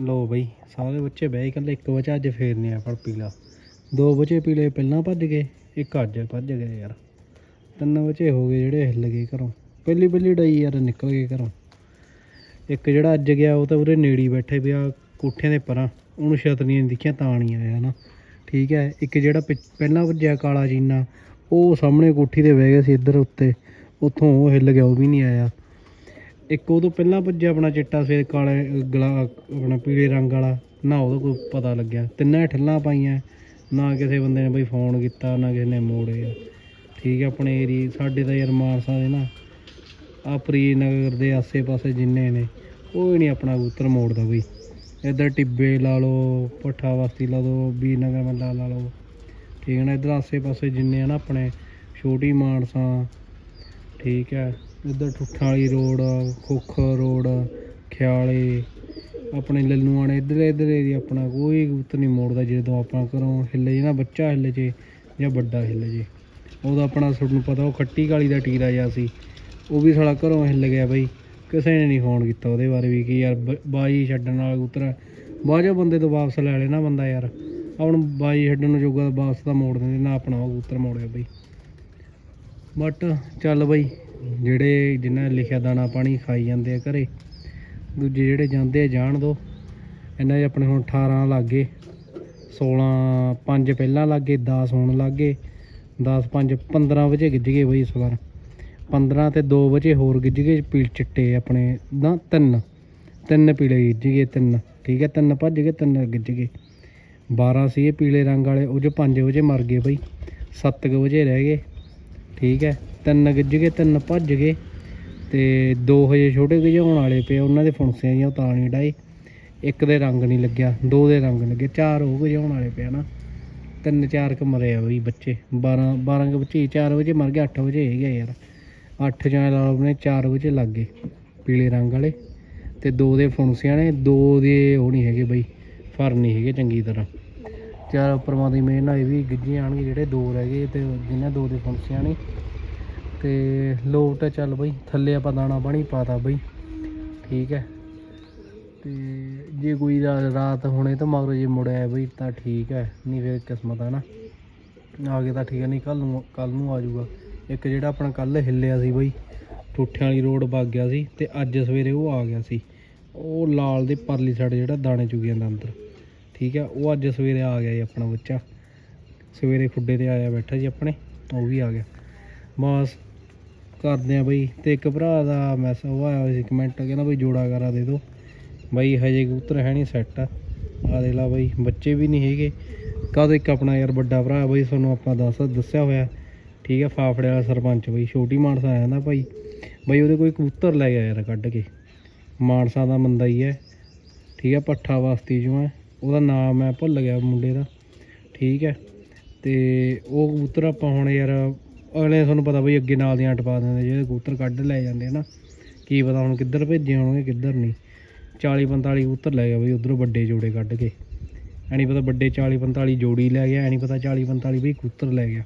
ਲੋ ਬਈ, ਸਾਰੇ ਬੱਚੇ ਬਹਿ ਇਕੱਲੇ, ਇੱਕ ਬੱਚਾ ਅੱਜ ਫੇਰ ਨਹੀਂ ਆਇਆ ਪਰ ਪੀਲਾ ਦੋ ਬੱਚੇ ਪੀਲੇ ਪਹਿਲਾਂ ਭੱਜ ਗਏ, ਇੱਕ ਅੱਜ ਭੱਜ ਗਏ ਯਾਰ। ਤਿੰਨ ਬੱਚੇ ਹੋ ਗਏ ਜਿਹੜੇ ਹਿੱਲ ਗਏ ਘਰੋਂ। ਪਹਿਲੀ ਪਹਿਲੀ ਡਾਈ ਯਾਰ, ਨਿਕਲ ਗਏ ਘਰੋਂ। ਇੱਕ ਜਿਹੜਾ ਅੱਜ ਗਿਆ, ਉਹ ਤਾਂ ਉਰੇ ਨੇੜੀ ਬੈਠੇ ਪਿਆ, ਕੋਠਿਆਂ ਦੇ ਪਰਾਂ। ਉਹਨੂੰ ਛਤਰੀਆਂ ਨਹੀਂ ਦਿਖੀਆਂ ਤਾਂ ਨਹੀਂ ਆਇਆ ਨਾ ਠੀਕ ਹੈ, ਇੱਕ ਜਿਹੜਾ ਪਿ- ਪਹਿਲਾਂ ਵੱਜਿਆ ਕਾਲਾ ਜੀਨਾ, ਉਹ ਸਾਹਮਣੇ ਕੋਠੀ ਤੇ ਬਹਿ ਗਿਆ ਸੀ ਇੱਧਰ ਉੱਤੇ। ਉੱਥੋਂ ਉਹ ਹਿੱਲ ਗਿਆ, ਉਹ ਵੀ ਨਹੀਂ ਆਇਆ। ਇੱਕ ਉਹ ਤੋਂ ਪਹਿਲਾਂ ਭੱਜਿਆ ਆਪਣਾ ਚਿੱਟਾ ਸਿਰ ਕਾਲੇ, ਗਲਾ, ਆਪਣਾ ਪੀਲੇ ਰੰਗ ਵਾਲਾ, ਨਾ ਉਹਦਾ ਕੋਈ ਪਤਾ ਲੱਗਿਆ। ਤਿੰਨਾਂ ਠੱਲਾਂ ਪਾਈਆਂ, ਨਾ ਕਿਸੇ ਬੰਦੇ ਨੇ ਬਈ ਫੋਨ ਕੀਤਾ, ਨਾ ਕਿਸੇ ਨੇ ਮੋੜਿਆ। ਠੀਕ ਹੈ ਆਪਣੇ ਏਰੀਏ, ਸਾਡੇ ਤਾਂ ਯਾਰ ਮਾਨਸਾ ਦੇ ਨਾ ਆ ਪ੍ਰੀਨਗਰ ਦੇ ਆਸੇ-ਪਾਸੇ ਜਿੰਨੇ ਨੇ ਉਹ ਹੀ ਨਹੀਂ ਆਪਣਾ ਕਬੂਤਰ ਮੋੜਦਾ ਬਈ। ਇੱਧਰ ਟਿੱਬੇ ਲਾ ਲਓ, ਪੱਠਾ ਵਸਤੀ ਲਾ ਲਓ ਵੀਰਨਗਰ ਮੱਲਾ ਲਾ ਲਓ। ਠੀਕ ਹੈ ਨਾ, ਇੱਧਰ ਆਸੇ-ਪਾਸੇ ਜਿੰਨੇ ਆ ਨਾ ਆਪਣੇ, ਛੋਟੀ ਮਾਨਸਾ। ਠੀਕ ਹੈ ਇੱਧਰ ਠੁੱਠਾਂ ਵਾਲੀ ਰੋਡ, ਖੋਖਰ ਰੋਡ, ਖਿਆਲੇ, ਆਪਣੇ ਲੱਲੂਆਣੇ, ਇੱਧਰ ਇੱਧਰ ਦੀ ਆਪਣਾ ਕੋਈ ਕਬੂਤਰ ਨਹੀਂ ਮੋੜਦਾ ਜਦੋਂ ਆਪਾਂ ਘਰੋਂ ਹਿੱਲੇ ਜੇ ਨਾ, ਬੱਚਾ ਹਿੱਲੇ ਜੇ ਜਾਂ ਵੱਡਾ ਹਿੱਲੇ ਜੇ। ਉਹਦਾ ਆਪਣਾ ਤੁਹਾਨੂੰ ਪਤਾ, ਉਹ ਖੱਟੀ ਕਾਲੀ ਦਾ ਟੀਰਾ ਜਿਹਾ ਸੀ। ਉਹ ਵੀ ਸਾਲਾ ਘਰੋਂ ਹਿੱਲ ਗਿਆ ਬਈ। ਕਿਸੇ ਨੇ ਨਹੀਂ ਫੋਨ ਕੀਤਾ ਉਹਦੇ ਬਾਰੇ ਵੀ ਕਿ ਯਾਰ ਬ- ਬਾਜੀ ਛੱਡਣ ਵਾਲਾ ਕਬੂਤਰ ਬਾਜੋ ਬੰਦੇ ਤੋਂ ਵਾਪਸ ਲੈ ਲੈਣਾ ਬੰਦਾ ਯਾਰ। ਹੁਣ ਬਾਈ ਛੱਡਣ ਨੂੰ ਜੋਗਾ ਵਾਪਸ ਤਾਂ ਮੋੜ ਦਿੰਦੇ, ਨਾ ਆਪਣਾ ਉਹ ਕਬੂਤਰ ਮੋੜਿਆ ਬਈ। ਬਟ ਚੱਲ ਬਈ ਜਿਹੜੇ ਜਿਨ੍ਹਾਂ ਲਿਖਿਆ ਦਾਣਾ ਪਾਣੀ ਖਾਈ ਜਾਂਦੇ ਆ ਘਰੇ, ਦੂਜੇ ਜਿਹੜੇ ਜਾਂਦੇ ਆ ਜਾਣ ਦੋ, ਇਹਨਾਂ ਦੇ ਆਪਣੇ ਹੁਣ 18 ਲੱਗੇ 16 5 ਪਹਿਲਾਂ ਲੱਗੇ 10 ਹੁਣ ਲੱਗੇ 10 5 15 ਵਜੇ ਗਿੱਜ ਗਏ ਬਈ ਇਸ ਵਾਰ। 15 ਤੇ 2 ਵਜੇ ਹੋਰ ਗਿੱਜ ਗਏ, ਪੀਲ ਚਿੱਟੇ ਆਪਣੇ ਦਾ ਤਿੰਨ ਤਿੰਨ ਪੀਲੇ ਗਿੱਜ ਗਏ ਤਿੰਨ, ਠੀਕ ਹੈ, ਤਿੰਨ ਭੱਜ ਗਏ, ਤਿੰਨ ਗਿੱਜ ਗਏ। 12 ਸੀ ਇਹ ਪੀਲੇ ਰੰਗ ਵਾਲੇ, ਉਹ ਜੋ 5 ਵਜੇ ਮਰ ਗਏ ਬਈ 7 ਵਜੇ ਰਹਿ ਗਏ, ਠੀਕ ਹੈ। ਤਿੰਨ ਗਿੱਜ ਗਏ, ਤਿੰਨ ਭੱਜ ਗਏ ਤੇ ਦੋ ਹਜੇ ਛੋਟੇ ਗਿਜਾਉਣ ਵਾਲੇ ਪਏ ਉਹਨਾਂ ਦੇ ਫੁਣਸੇ ਜਿਹੀਆਂ ਉਹ ਤਾਂ ਨਹੀਂ ਡਾਏ। ਇੱਕ ਦੇ ਰੰਗ ਨਹੀਂ ਲੱਗਿਆ, ਦੋ ਦੇ ਰੰਗ ਲੱਗੇ, ਚਾਰ ਉਹ ਗਿਜਾਉਣ ਵਾਲੇ ਪਏ ਨਾ। ਤਿੰਨ ਚਾਰ ਕ ਮਰੇ ਆ ਬਈ ਬੱਚੇ 12 12 ਕ ਬੱਚੇ 4 ਵਜੇ ਮਰ ਗਏ 8 ਵਜੇ ਹੈਗੇ ਯਾਰ। 8 ਜਾਂ ਲਾ ਲਓ ਆਪਣੇ 4 ਵਜੇ ਲੱਗ ਗਏ ਪੀਲੇ ਰੰਗ ਵਾਲੇ। ਤੇ ਦੋ ਦੇ ਫੁਣਸਿਆਂ ਨੇ, ਦੋ ਦੇ ਉਹ ਨਹੀਂ ਹੈਗੇ ਬਈ, ਫਰ ਨਹੀਂ ਹੈਗੇ ਚੰਗੀ ਤਰ੍ਹਾਂ। ਚਾਰ ਪਰਮਾਤਮਾ ਦੀ ਮਿਹਰ ਨਾਲ ਇਹ ਵੀ ਗਿੱਜੇ ਆਣਗੇ ਜਿਹੜੇ ਦੋ ਰਹਿ ਗਏ ਤੇ ਜਿਨ੍ਹਾਂ ਦੋ ਦੇ ਫੁਣਸਿਆਂ ਨੇ ਤੇ ਲੋਟ ਚੱਲ ਬਈ, ਥੱਲੇ ਆਪਾਂ ਦਾਣਾ ਪਾਣੀ ਪਾਤਾ ਬਈ। ਠੀਕ ਹੈ। ਤੇ ਜੇ ਕੋਈ ਰਾਤ ਹੋਣੇ ਤਾਂ ਮਗਰ ਜੇ ਮੁੜਿਆ ਬਈ, ਤਾਂ ਠੀਕ ਹੈ। ਨਹੀਂ ਫਿਰ ਕਿਸਮਤ ਹੈ ਨਾ। ਆ ਗਏ ਤਾਂ ਠੀਕ ਹੈ, ਨਹੀਂ ਕੱਲ ਨੂੰ ਕੱਲ ਨੂੰ ਆ ਜਾਊਗਾ। ਇੱਕ ਜਿਹੜਾ ਆਪਣਾ ਕੱਲ ਹਿੱਲਿਆ ਸੀ ਬਈ ਟੁੱਠਿਆਂ ਵਾਲੀ ਰੋਡ ਵਗ ਗਿਆ ਸੀ ਤੇ ਅੱਜ ਸਵੇਰੇ ਉਹ ਆ ਗਿਆ ਸੀ। ਉਹ ਲਾਲ ਦੇ ਪਰਲੀ ਸਾਈਡ ਜਿਹੜਾ ਦਾਣੇ ਚੁਗ ਜਾਂਦਾ ਅੰਦਰ। ਠੀਕ ਹੈ, ਉਹ ਅੱਜ ਸਵੇਰੇ ਆ ਗਿਆ ਜੀ ਆਪਣਾ ਬੱਚਾ। ਸਵੇਰੇ ਖੁੱਡੇ ਤੇ ਆਇਆ ਬੈਠਾ ਜੀ ਆਪਣੇ, ਉਹ ਵੀ ਆ ਗਿਆ। ਬਸ ਕਰਦੇ ਆ ਬਈ ਤੇ ਇੱਕ ਭਰਾ ਦਾ ਮੈਸੇਜ ਉਹ ਆਇਆ ਹੋਇਆ ਸੀ ਕਮੈਂਟ ਕਹਿੰਦਾ ਬਈ ਜੋੜਾ ਕਰਾ ਦੇ ਦਿਓ ਬਈ ਹਜੇ ਕਬੂਤਰ ਹੈ ਨਹੀਂ ਸੈੱਟ ਆ। ਆ ਦੇ ਲਾ ਬਈ, ਬੱਚੇ ਵੀ ਨਹੀਂ ਹੈਗੇ। ਕਦ ਇੱਕ ਆਪਣਾ ਯਾਰ ਵੱਡਾ ਭਰਾ ਬਈ, ਤੁਹਾਨੂੰ ਆਪਾਂ ਦੱਸ ਦੱਸਿਆ ਹੋਇਆ। ਠੀਕ ਹੈ ਫਾਫੜੇ ਵਾਲਾ ਸਰਪੰਚ ਬਈ, ਛੋਟੀ ਮਾਨਸਾ ਆਇਆ ਨਾ ਭਾਈ। ਬਈ ਉਹਦੇ ਕੋਈ ਕਬੂਤਰ ਲੈ ਗਿਆ ਯਾਰ ਕੱਢ ਕੇ। ਮਾਨਸਾ ਦਾ ਬੰਦਾ ਹੀ ਹੈ। ਠੀਕ ਹੈ ਪੱਠਾ ਵਾਸਤੀ ਜੋ ਹੈ। ਉਹਦਾ ਨਾਮ ਮੈਂ ਭੁੱਲ ਗਿਆ ਮੁੰਡੇ ਦਾ। ਠੀਕ ਹੈ। ਤੇ ਉਹ ਕਬੂਤਰ ਆਪਾਂ ਹੁਣ ਯਾਰ ਅਗਲੇ ਤੁਹਾਨੂੰ ਪਤਾ ਬਈ ਅੱਗੇ ਨਾਲ ਦੀਆਂ ਟਪਾ ਦਿੰਦੇ ਜਿਹੜੇ ਕਬੂਤਰ ਕੱਢ ਲੈ ਜਾਂਦੇ ਨਾ, ਕੀ ਪਤਾ ਹੁਣ ਕਿੱਧਰ ਭੇਜੇ ਹੋਣਗੇ, ਕਿੱਧਰ ਨਹੀਂ। 40 45 ਕਬੂਤਰ ਲੈ ਗਿਆ ਬਈ ਉਧਰੋਂ ਵੱਡੇ ਜੋੜੇ ਕੱਢ ਕੇ। ਐ ਪਤਾ ਵੱਡੇ 40 45 ਜੋੜੀ ਲੈ ਗਿਆ, ਐ ਨਹੀਂ ਪਤਾ 40 45 ਬਈ ਕਬੂਤਰ ਲੈ ਗਿਆ।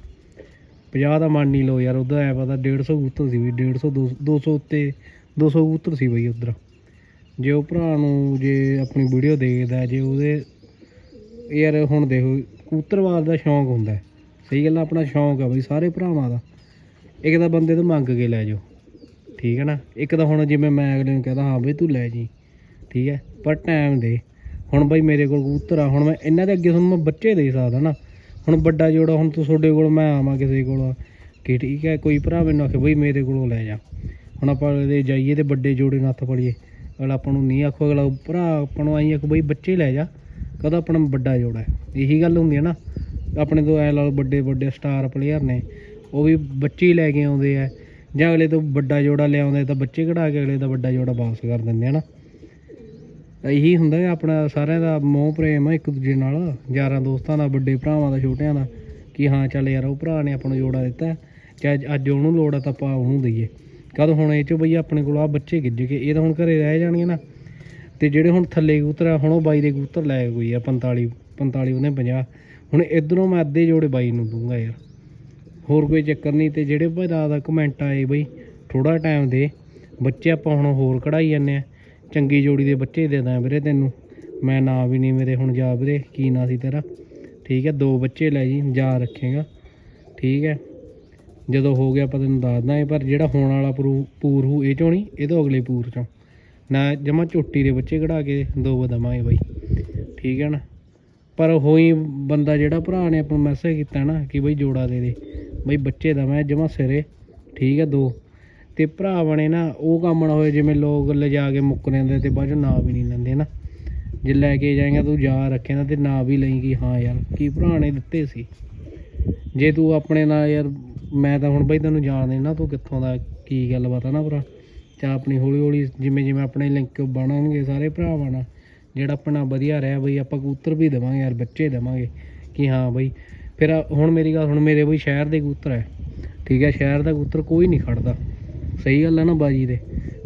50 ਦਾ ਮੰਨ ਨਹੀਂ ਲਓ ਯਾਰ ਉਹਦਾ ਐ ਪਤਾ 150 ਕਬੂਤਰ ਸੀ ਵੀ 150 200 ਉੱਤੇ 200 ਕਬੂਤਰ ਸੀ ਬਈ ਉਧਰ। ਜੇ ਉਹ ਭਰਾ ਨੂੰ ਜੇ ਆਪਣੀ ਵੀਡੀਓ ਦੇਖਦਾ, ਜੇ ਉਹਦੇ, ਯਾਰ ਹੁਣ ਦੇਖੋ ਕਬੂਤਰਵਾਲ ਦਾ ਸ਼ੌਂਕ ਹੁੰਦਾ। ਸਹੀ ਗੱਲ ਆਪਣਾ ਸ਼ੌਂਕ ਆ ਬਈ, ਸਾਰੇ ਭਰਾਵਾਂ ਦਾ। ਇੱਕ ਤਾਂ ਬੰਦੇ ਤੋਂ ਮੰਗ ਕੇ ਲੈ ਜਾਓ, ਠੀਕ ਹੈ ਨਾ? ਇੱਕ ਤਾਂ ਹੁਣ ਜਿਵੇਂ ਮੈਂ ਅਗਲੇ ਨੂੰ ਕਹਦਾ, ਹਾਂ ਬਈ ਤੂੰ ਲੈ ਜੀ, ਠੀਕ ਹੈ? ਪਰ ਟਾਈਮ ਦੇ। ਹੁਣ ਬਈ ਮੇਰੇ ਕੋਲ ਕਬੂਤਰ ਆ, ਹੁਣ ਮੈਂ ਇਹਨਾਂ ਦੇ ਅੱਗੇ ਤੁਹਾਨੂੰ ਮੈਂ ਬੱਚੇ ਦੇ ਸਕਦਾ ਨਾ। ਹੁਣ ਵੱਡਾ ਜੋੜਾ, ਹੁਣ ਤੂੰ ਤੁਹਾਡੇ ਕੋਲ ਮੈਂ ਆਵਾਂ ਕਿਸੇ ਕੋਲ ਕਿ ਠੀਕ ਹੈ? ਕੋਈ ਭਰਾ ਮੈਨੂੰ ਆਖੇ, ਬਈ ਮੇਰੇ ਕੋਲੋਂ ਲੈ ਜਾ। ਹੁਣ ਆਪਾਂ ਦੇ ਜਾਈਏ ਤੇ ਵੱਡੇ ਜੋੜੇ ਨੱਥ ਪੜੀਏ ਅਗਲਾ ਆਪਾਂ ਨੂੰ ਨਹੀਂ ਆਖੋ, ਅਗਲਾ ਭਰਾ ਆਪਾਂ ਨੂੰ ਆਈ ਆਖੋ, ਬਈ ਬੱਚੇ ਲੈ ਜਾ। ਕਦਾ ਆਪਣਾ ਵੱਡਾ ਜੋੜਾ ਇਹੀ ਗੱਲ ਹੁੰਦੀ ਹੈ ਨਾ। ਆਪਣੇ ਤੋਂ ਐ ਲਾ ਲਓ ਵੱਡੇ ਵੱਡੇ ਸਟਾਰ ਪਲੇਅਰ ਨੇ, ਉਹ ਵੀ ਬੱਚੇ ਹੀ ਲੈ ਕੇ ਆਉਂਦੇ ਆ। ਜਾਂ ਅਗਲੇ ਤੋਂ ਵੱਡਾ ਜੋੜਾ ਲਿਆਉਂਦੇ ਤਾਂ ਬੱਚੇ ਕਢਾ ਕੇ ਅਗਲੇ ਦਾ ਵੱਡਾ ਜੋੜਾ ਵਾਪਸ ਕਰ ਦਿੰਦੇ ਆ ਨਾ। ਇਹੀ ਹੁੰਦਾ ਹੈ ਆਪਣਾ ਸਾਰਿਆਂ ਦਾ ਮੋਹ ਪ੍ਰੇਮ ਆ ਇੱਕ ਦੂਜੇ ਨਾਲ, ਯਾਰਾਂ ਦੋਸਤਾਂ ਦਾ, ਵੱਡੇ ਭਰਾਵਾਂ ਦਾ, ਛੋਟਿਆਂ ਦਾ, ਕਿ ਹਾਂ ਚੱਲ ਯਾਰ ਉਹ ਭਰਾ ਨੇ ਆਪਾਂ ਨੂੰ ਜੋੜਾ ਦਿੱਤਾ, ਚਾਹੇ ਅੱਜ- ਉਹਨੂੰ ਲੋੜ ਆ ਤਾਂ ਆਪਾਂ ਉਹਨੂੰ ਦਈਏ। ਕਦ ਹੁਣ ਇਹ ਚੋਂ ਬਈ ਆਪਣੇ ਕੋਲ ਆ ਬੱਚੇ ਗਿੱਜ ਕੇ, ਇਹ ਤਾਂ ਹੁਣ ਘਰੇ ਰਹਿ ਜਾਣਗੇ ਨਾ। ਤੇ ਜਿਹੜੇ ਹੁਣ ਥੱਲੇ ਕਬੂਤਰ ਆ, ਹੁਣ ਉਹ ਬਾਈ ਦੇ ਕਬੂਤਰ ਲੈ ਕੇ ਕੋਈ ਆ 45 45 ਉਹਨੇ 50 ਹੁਣ ਇਧਰੋਂ ਮੈਂ ਅੱਧੇ ਜੋੜੇ ਬਾਈ ਨੂੰ ਦੂੰਗਾ ਯਾਰ। ਹੋਰ ਕੋਈ ਚੱਕਰ ਨਹੀਂ ਤੇ ਜਿਹੜੇ ਭਰਾ ਦਾ ਕਮੈਂਟ ਆਏ ਬਈ ਥੋੜਾ ਟਾਈਮ ਦੇ। ਬੱਚੇ ਆਪਾਂ ਹੁਣ ਹੋਰ ਕਢਾਈ ਜਾਂਦੇ ਆ। ਚੰਗੀ ਜੋੜੀ ਦੇ ਬੱਚੇ ਦੇ ਦਾਂ ਵੀਰੇ ਤੈਨੂੰ। ਮੈਂ ਨਾ ਵੀ ਨਹੀਂ ਮੇਰੇ ਹੁਣ ਜਾ ਵੀਰੇ, ਕੀ ਨਾ ਸੀ ਤੇਰਾ। ਠੀਕ ਹੈ, ਦੋ ਬੱਚੇ ਲੈ ਜੀ ਜਾ ਰੱਖੇਗਾ। ਠੀਕ ਹੈ, ਜਦੋਂ ਹੋ ਗਿਆ ਆਪਾਂ ਤੈਨੂੰ ਦੱਸ ਦਾਂਗੇ, ਪਰ ਜਿਹੜਾ ਹੋਣ ਵਾਲਾ ਪਰੂ- ਪੂਰ ਹੂ, ਇਹ ਚੋਂ ਨਹੀਂ ਇਹ ਤੋਂ ਅਗਲੇ ਪੂਰ ਚੋਂ। ਨਾ ਜਮਾ ਝੋਟੀ ਦੇ ਬੱਚੇ ਕਢਾ ਕੇ ਦੋ ਦਵਾਂਗੇ ਬਾਈ। ਠੀਕ ਹੈ ਨਾ? ਪਰ ਹੋਈ ਬੰਦਾ ਜਿਹੜਾ ਭਰਾ ਨੇ ਆਪਾਂ ਮੈਸੇਜ ਕੀਤਾ ਨਾ ਕਿ ਬਈ ਜੋੜਾ ਦੇ ਦੇ, ਬਈ ਬੱਚੇ ਦਾ ਮੈਂ ਜਮਾ ਸਿਰੇ ਠੀਕ ਹੈ ਦੋ। ਤੇ ਭਰਾ ਬਣੇ ਨਾ ਉਹ ਕੰਮ ਨਾ ਹੋਏ ਜਿਵੇਂ ਲੋਕ ਲਿਜਾ ਕੇ ਮੁੱਕ ਜਾਂਦੇ ਤੇ ਬਾਅਦ ਚੋਂ ਨਾਂ ਵੀ ਨਹੀਂ ਲੈਂਦੇ ਨਾ। ਜੇ ਲੈ ਕੇ ਜਾਏਗਾ ਤੂੰ ਜਾ ਰੱਖੇਗਾ ਤੇ ਨਾਂ ਵੀ ਲਈ ਕਿ ਹਾਂ ਯਾਰ, ਕੀ ਭਰਾ ਨੇ ਦਿੱਤੇ ਸੀ? ਜੇ ਤੂੰ ਆਪਣੇ ਨਾਲ ਯਾਰ, ਮੈਂ ਤਾਂ ਹੁਣ ਬਈ ਤੈਨੂੰ ਜਾਣਦੇ ਨਾ ਤੂੰ ਕਿੱਥੋਂ ਦਾ ਕੀ ਗੱਲਬਾਤ ਆ ਨਾ ਭਰਾ। ਚਾ ਆਪਣੀ ਹੌਲੀ ਹੌਲੀ ਜਿਵੇਂ ਜਿਵੇਂ ਆਪਣੇ ਲਿੰਕ ਬਣਨਗੇ ਸਾਰੇ ਭਰਾਵਾਂ ਨਾਲ। ਜਿਹੜਾ ਆਪਣਾ ਵਧੀਆ ਰਿਹਾ ਬਈ, ਆਪਾਂ ਕਬੂਤਰ ਵੀ ਦੇਵਾਂਗੇ ਯਾਰ, ਬੱਚੇ ਦੇਵਾਂਗੇ। ਕਿ ਹਾਂ ਬਈ, ਫਿਰ ਹੁਣ ਮੇਰੀ ਗੱਲ ਹੁਣ ਮੇਰੇ ਬਈ ਸ਼ਹਿਰ ਦੇ ਕਬੂਤਰ ਹੈ। ਠੀਕ ਹੈ, ਸ਼ਹਿਰ ਦਾ ਕਬੂਤਰ ਕੋਈ ਨਹੀਂ ਖੜਦਾ। ਸਹੀ ਗੱਲ ਹੈ ਨਾ ਬਾਜੀ ਦੇ।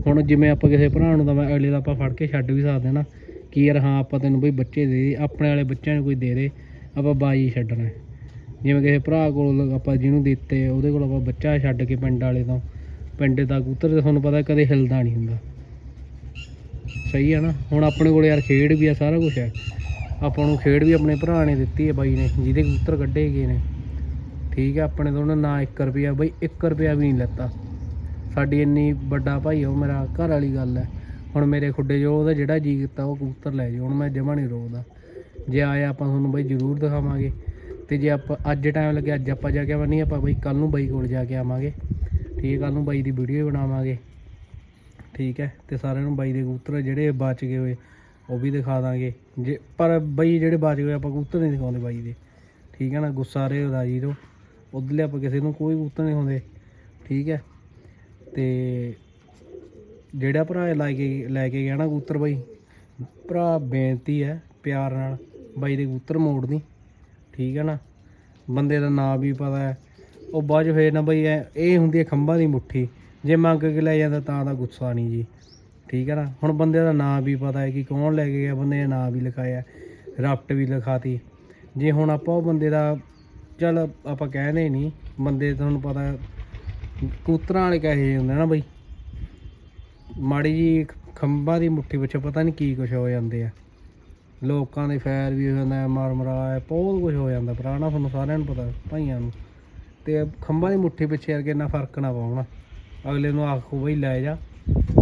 ਹੁਣ ਜਿਵੇਂ ਆਪਾਂ ਕਿਸੇ ਭਰਾ ਨੂੰ ਤਾਂ ਮੈਂ ਅਗਲੇ ਦਾ ਆਪਾਂ ਫੜ ਕੇ ਛੱਡ ਵੀ ਸਕਦੇ ਨਾ। ਕਿ ਯਾਰ ਹਾਂ, ਆਪਾਂ ਤੈਨੂੰ ਬਈ ਬੱਚੇ ਦੇ ਦੇ ਆਪਣੇ ਵਾਲੇ ਬੱਚਿਆਂ ਨੂੰ ਕੋਈ ਦੇ ਦੇ, ਆਪਾਂ ਬਾਜੀ ਛੱਡਣਾ ਜਿਵੇਂ ਕਿਸੇ ਭਰਾ ਕੋਲ ਆਪਾਂ ਜਿਹਨੂੰ ਦਿੱਤੇ, ਉਹਦੇ ਕੋਲ ਆਪਾਂ ਬੱਚਾ ਛੱਡ ਕੇ ਪਿੰਡ ਵਾਲੇ ਤੋਂ, ਪਿੰਡ ਦਾ ਕਬੂਤਰ ਤੇ ਤੁਹਾਨੂੰ ਪਤਾ ਕਦੇ ਹਿਲਦਾ ਨਹੀਂ ਹੁੰਦਾ। ਸਹੀ ਹੈ ਨਾ? ਹੁਣ ਆਪਣੇ ਕੋਲ ਯਾਰ ਖੇਡ ਵੀ ਆ, ਸਾਰਾ ਕੁਝ ਹੈ ਆਪਾਂ ਨੂੰ ਖੇਡ ਵੀ ਆਪਣੇ ਭਰਾ ਨੇ ਦਿੱਤੀ ਹੈ ਬਾਈ ਨੇ, ਜਿਹਦੇ ਕਬੂਤਰ ਕੱਢੇ ਗਏ ਨੇ। ਠੀਕ ਹੈ ਆਪਣੇ ਤੋਂ ਉਹਨੇ ਨਾ 1 ਰੁਪਿਆ, ਬਈ 1 ਰੁਪਿਆ ਵੀ ਨਹੀਂ ਲੱਤਾ। ਸਾਡੀ ਇੰਨੀ ਵੱਡਾ ਭਾਈ ਉਹ ਮੇਰਾ ਘਰ ਵਾਲੀ ਗੱਲ ਹੈ ਹੁਣ ਮੇਰੇ ਖੁੱਡੇ ਜੋ ਉਹਦਾ ਜਿਹੜਾ ਜੀ ਕੀਤਾ, ਉਹ ਕਬੂਤਰ ਲੈ ਜਾਓ, ਹੁਣ ਮੈਂ ਜਮਾ ਨਹੀਂ ਰੋਕਦਾ। ਜੇ ਆਇਆ ਆਪਾਂ ਤੁਹਾਨੂੰ ਬਾਈ ਜ਼ਰੂਰ ਦਿਖਾਵਾਂਗੇ। ਤੇ ਜੇ ਆਪਾਂ, ਅੱਜ ਟਾਈਮ ਲੱਗਿਆ, ਅੱਜ ਆਪਾਂ ਜਾ ਕੇ ਆਵਾਂ ਨਹੀਂ ਆਪਾਂ ਬਈ ਕੱਲ ਨੂੰ ਬਾਈ ਕੋਲ ਜਾ ਕੇ ਆਵਾਂਗੇ। ਠੀਕ ਹੈ ਕੱਲ ਨੂੰ ਬਾਈ ਦੀ ਵੀਡੀਓ ਬਣਾਵਾਂਗੇ। ਠੀਕ ਹੈ, ਤੇ ਸਾਰਿਆਂ ਨੂੰ ਬਾਈ ਦੇ ਕਬੂਤਰ ਜਿਹੜੇ ਬਚ ਗਏ ਹੋਏ, ਉਹ ਵੀ ਦਿਖਾ ਦਾਂਗੇ। ਜੇ ਪਰ ਬਈ ਜਿਹੜੇ ਬਚ ਗਏ ਆਪਾਂ ਕਬੂਤਰ ਨਹੀਂ ਦਿਖਾਉਂਦੇ ਬਾਈ ਦੇ। ਠੀਕ ਹੈ ਨਾ ਗੁੱਸਾ ਰਹੇ ਰਾਜੀ ਤੋਂ। ਉਧਰਲੇ ਆਪਾਂ ਕਿਸੇ ਨੂੰ ਕੋਈ ਕਬੂਤਰ ਨਹੀਂ ਹੁੰਦੇ ਠੀਕ ਹੈ, ਤੇ ਜਿਹੜਾ ਭਰਾ ਲੈ ਕੇ ਲੈ ਕੇ ਗਿਆ ਨਾ ਕਬੂਤਰ ਬਾਈ, ਭਰਾ ਬੇਨਤੀ ਹੈ ਪਿਆਰ ਨਾਲ ਬਾਈ ਦੇ ਕਬੂਤਰ ਮੋੜ ਦੀ। ਠੀਕ ਹੈ ਨਾ, ਬੰਦੇ ਦਾ ਨਾਂ ਵੀ ਪਤਾ ਹੈ। ਉਹ ਬਾਅਦ ਫੇਰ ਨਾ ਬਈ ਇਹ ਇਹ ਹੁੰਦੀ ਹੈ ਖੰਭਾਂ ਦੀ ਮੁੱਠੀ। ਜੇ ਮੰਗ ਕੇ ਲੈ ਜਾਂਦਾ ਤਾਂ ਦਾ ਗੁੱਸਾ ਨਹੀਂ ਜੀ। ਠੀਕ ਹੈ ਨਾ? ਹੁਣ ਬੰਦੇ ਦਾ ਨਾਂ ਵੀ ਪਤਾ ਹੈ ਕਿ ਕੌਣ ਲੈ ਕੇ ਗਿਆ, ਬੰਦੇ ਨੇ ਨਾਂ ਵੀ ਲਿਖਾਇਆ, ਰਫਟ ਵੀ ਲਿਖਾਤੀ। ਜੇ ਹੁਣ ਆਪਾਂ ਉਹ ਬੰਦੇ ਦਾ, ਚੱਲ ਆਪਾਂ ਕਹਿੰਦੇ ਨਹੀਂ, ਬੰਦੇ ਤੁਹਾਨੂੰ ਪਤਾ, ਕੂਤਰਾਂ ਵਾਲੇ ਕਹੇ ਹੁੰਦੇ ਨਾ ਬਈ। ਮਾੜੀ ਜੀ ਖੰਭਾਂ ਦੀ ਮੁੱਠੀ ਵਿੱਚ ਪਤਾ ਨਹੀਂ ਕੀ ਕੁਝ ਹੋ ਜਾਂਦੇ ਆ। ਲੋਕਾਂ ਦੇ ਫੈਰ ਵੀ ਹੋ ਜਾਂਦਾ ਮਾਰ ਮਰਾ ਬਹੁਤ ਕੁਝ ਹੋ ਜਾਂਦਾ। ਪੁਰਾਣਾ ਤੁਹਾਨੂੰ ਸਾਰਿਆਂ ਨੂੰ ਪਤਾ, ਭਾਈਆਂ ਨੂੰ। ਤੇ ਖੰਭਾਂ ਦੀ ਮੁੱਠੀ ਪਿੱਛੇ ਯਾਰ ਕਿੰਨਾ ਫ਼ਰਕ ਨਾ ਪਾਉਣਾ ਅਗਲੇ ਨੂੰ ਆਖੋ ਬਈ ਲੈ ਜਾ।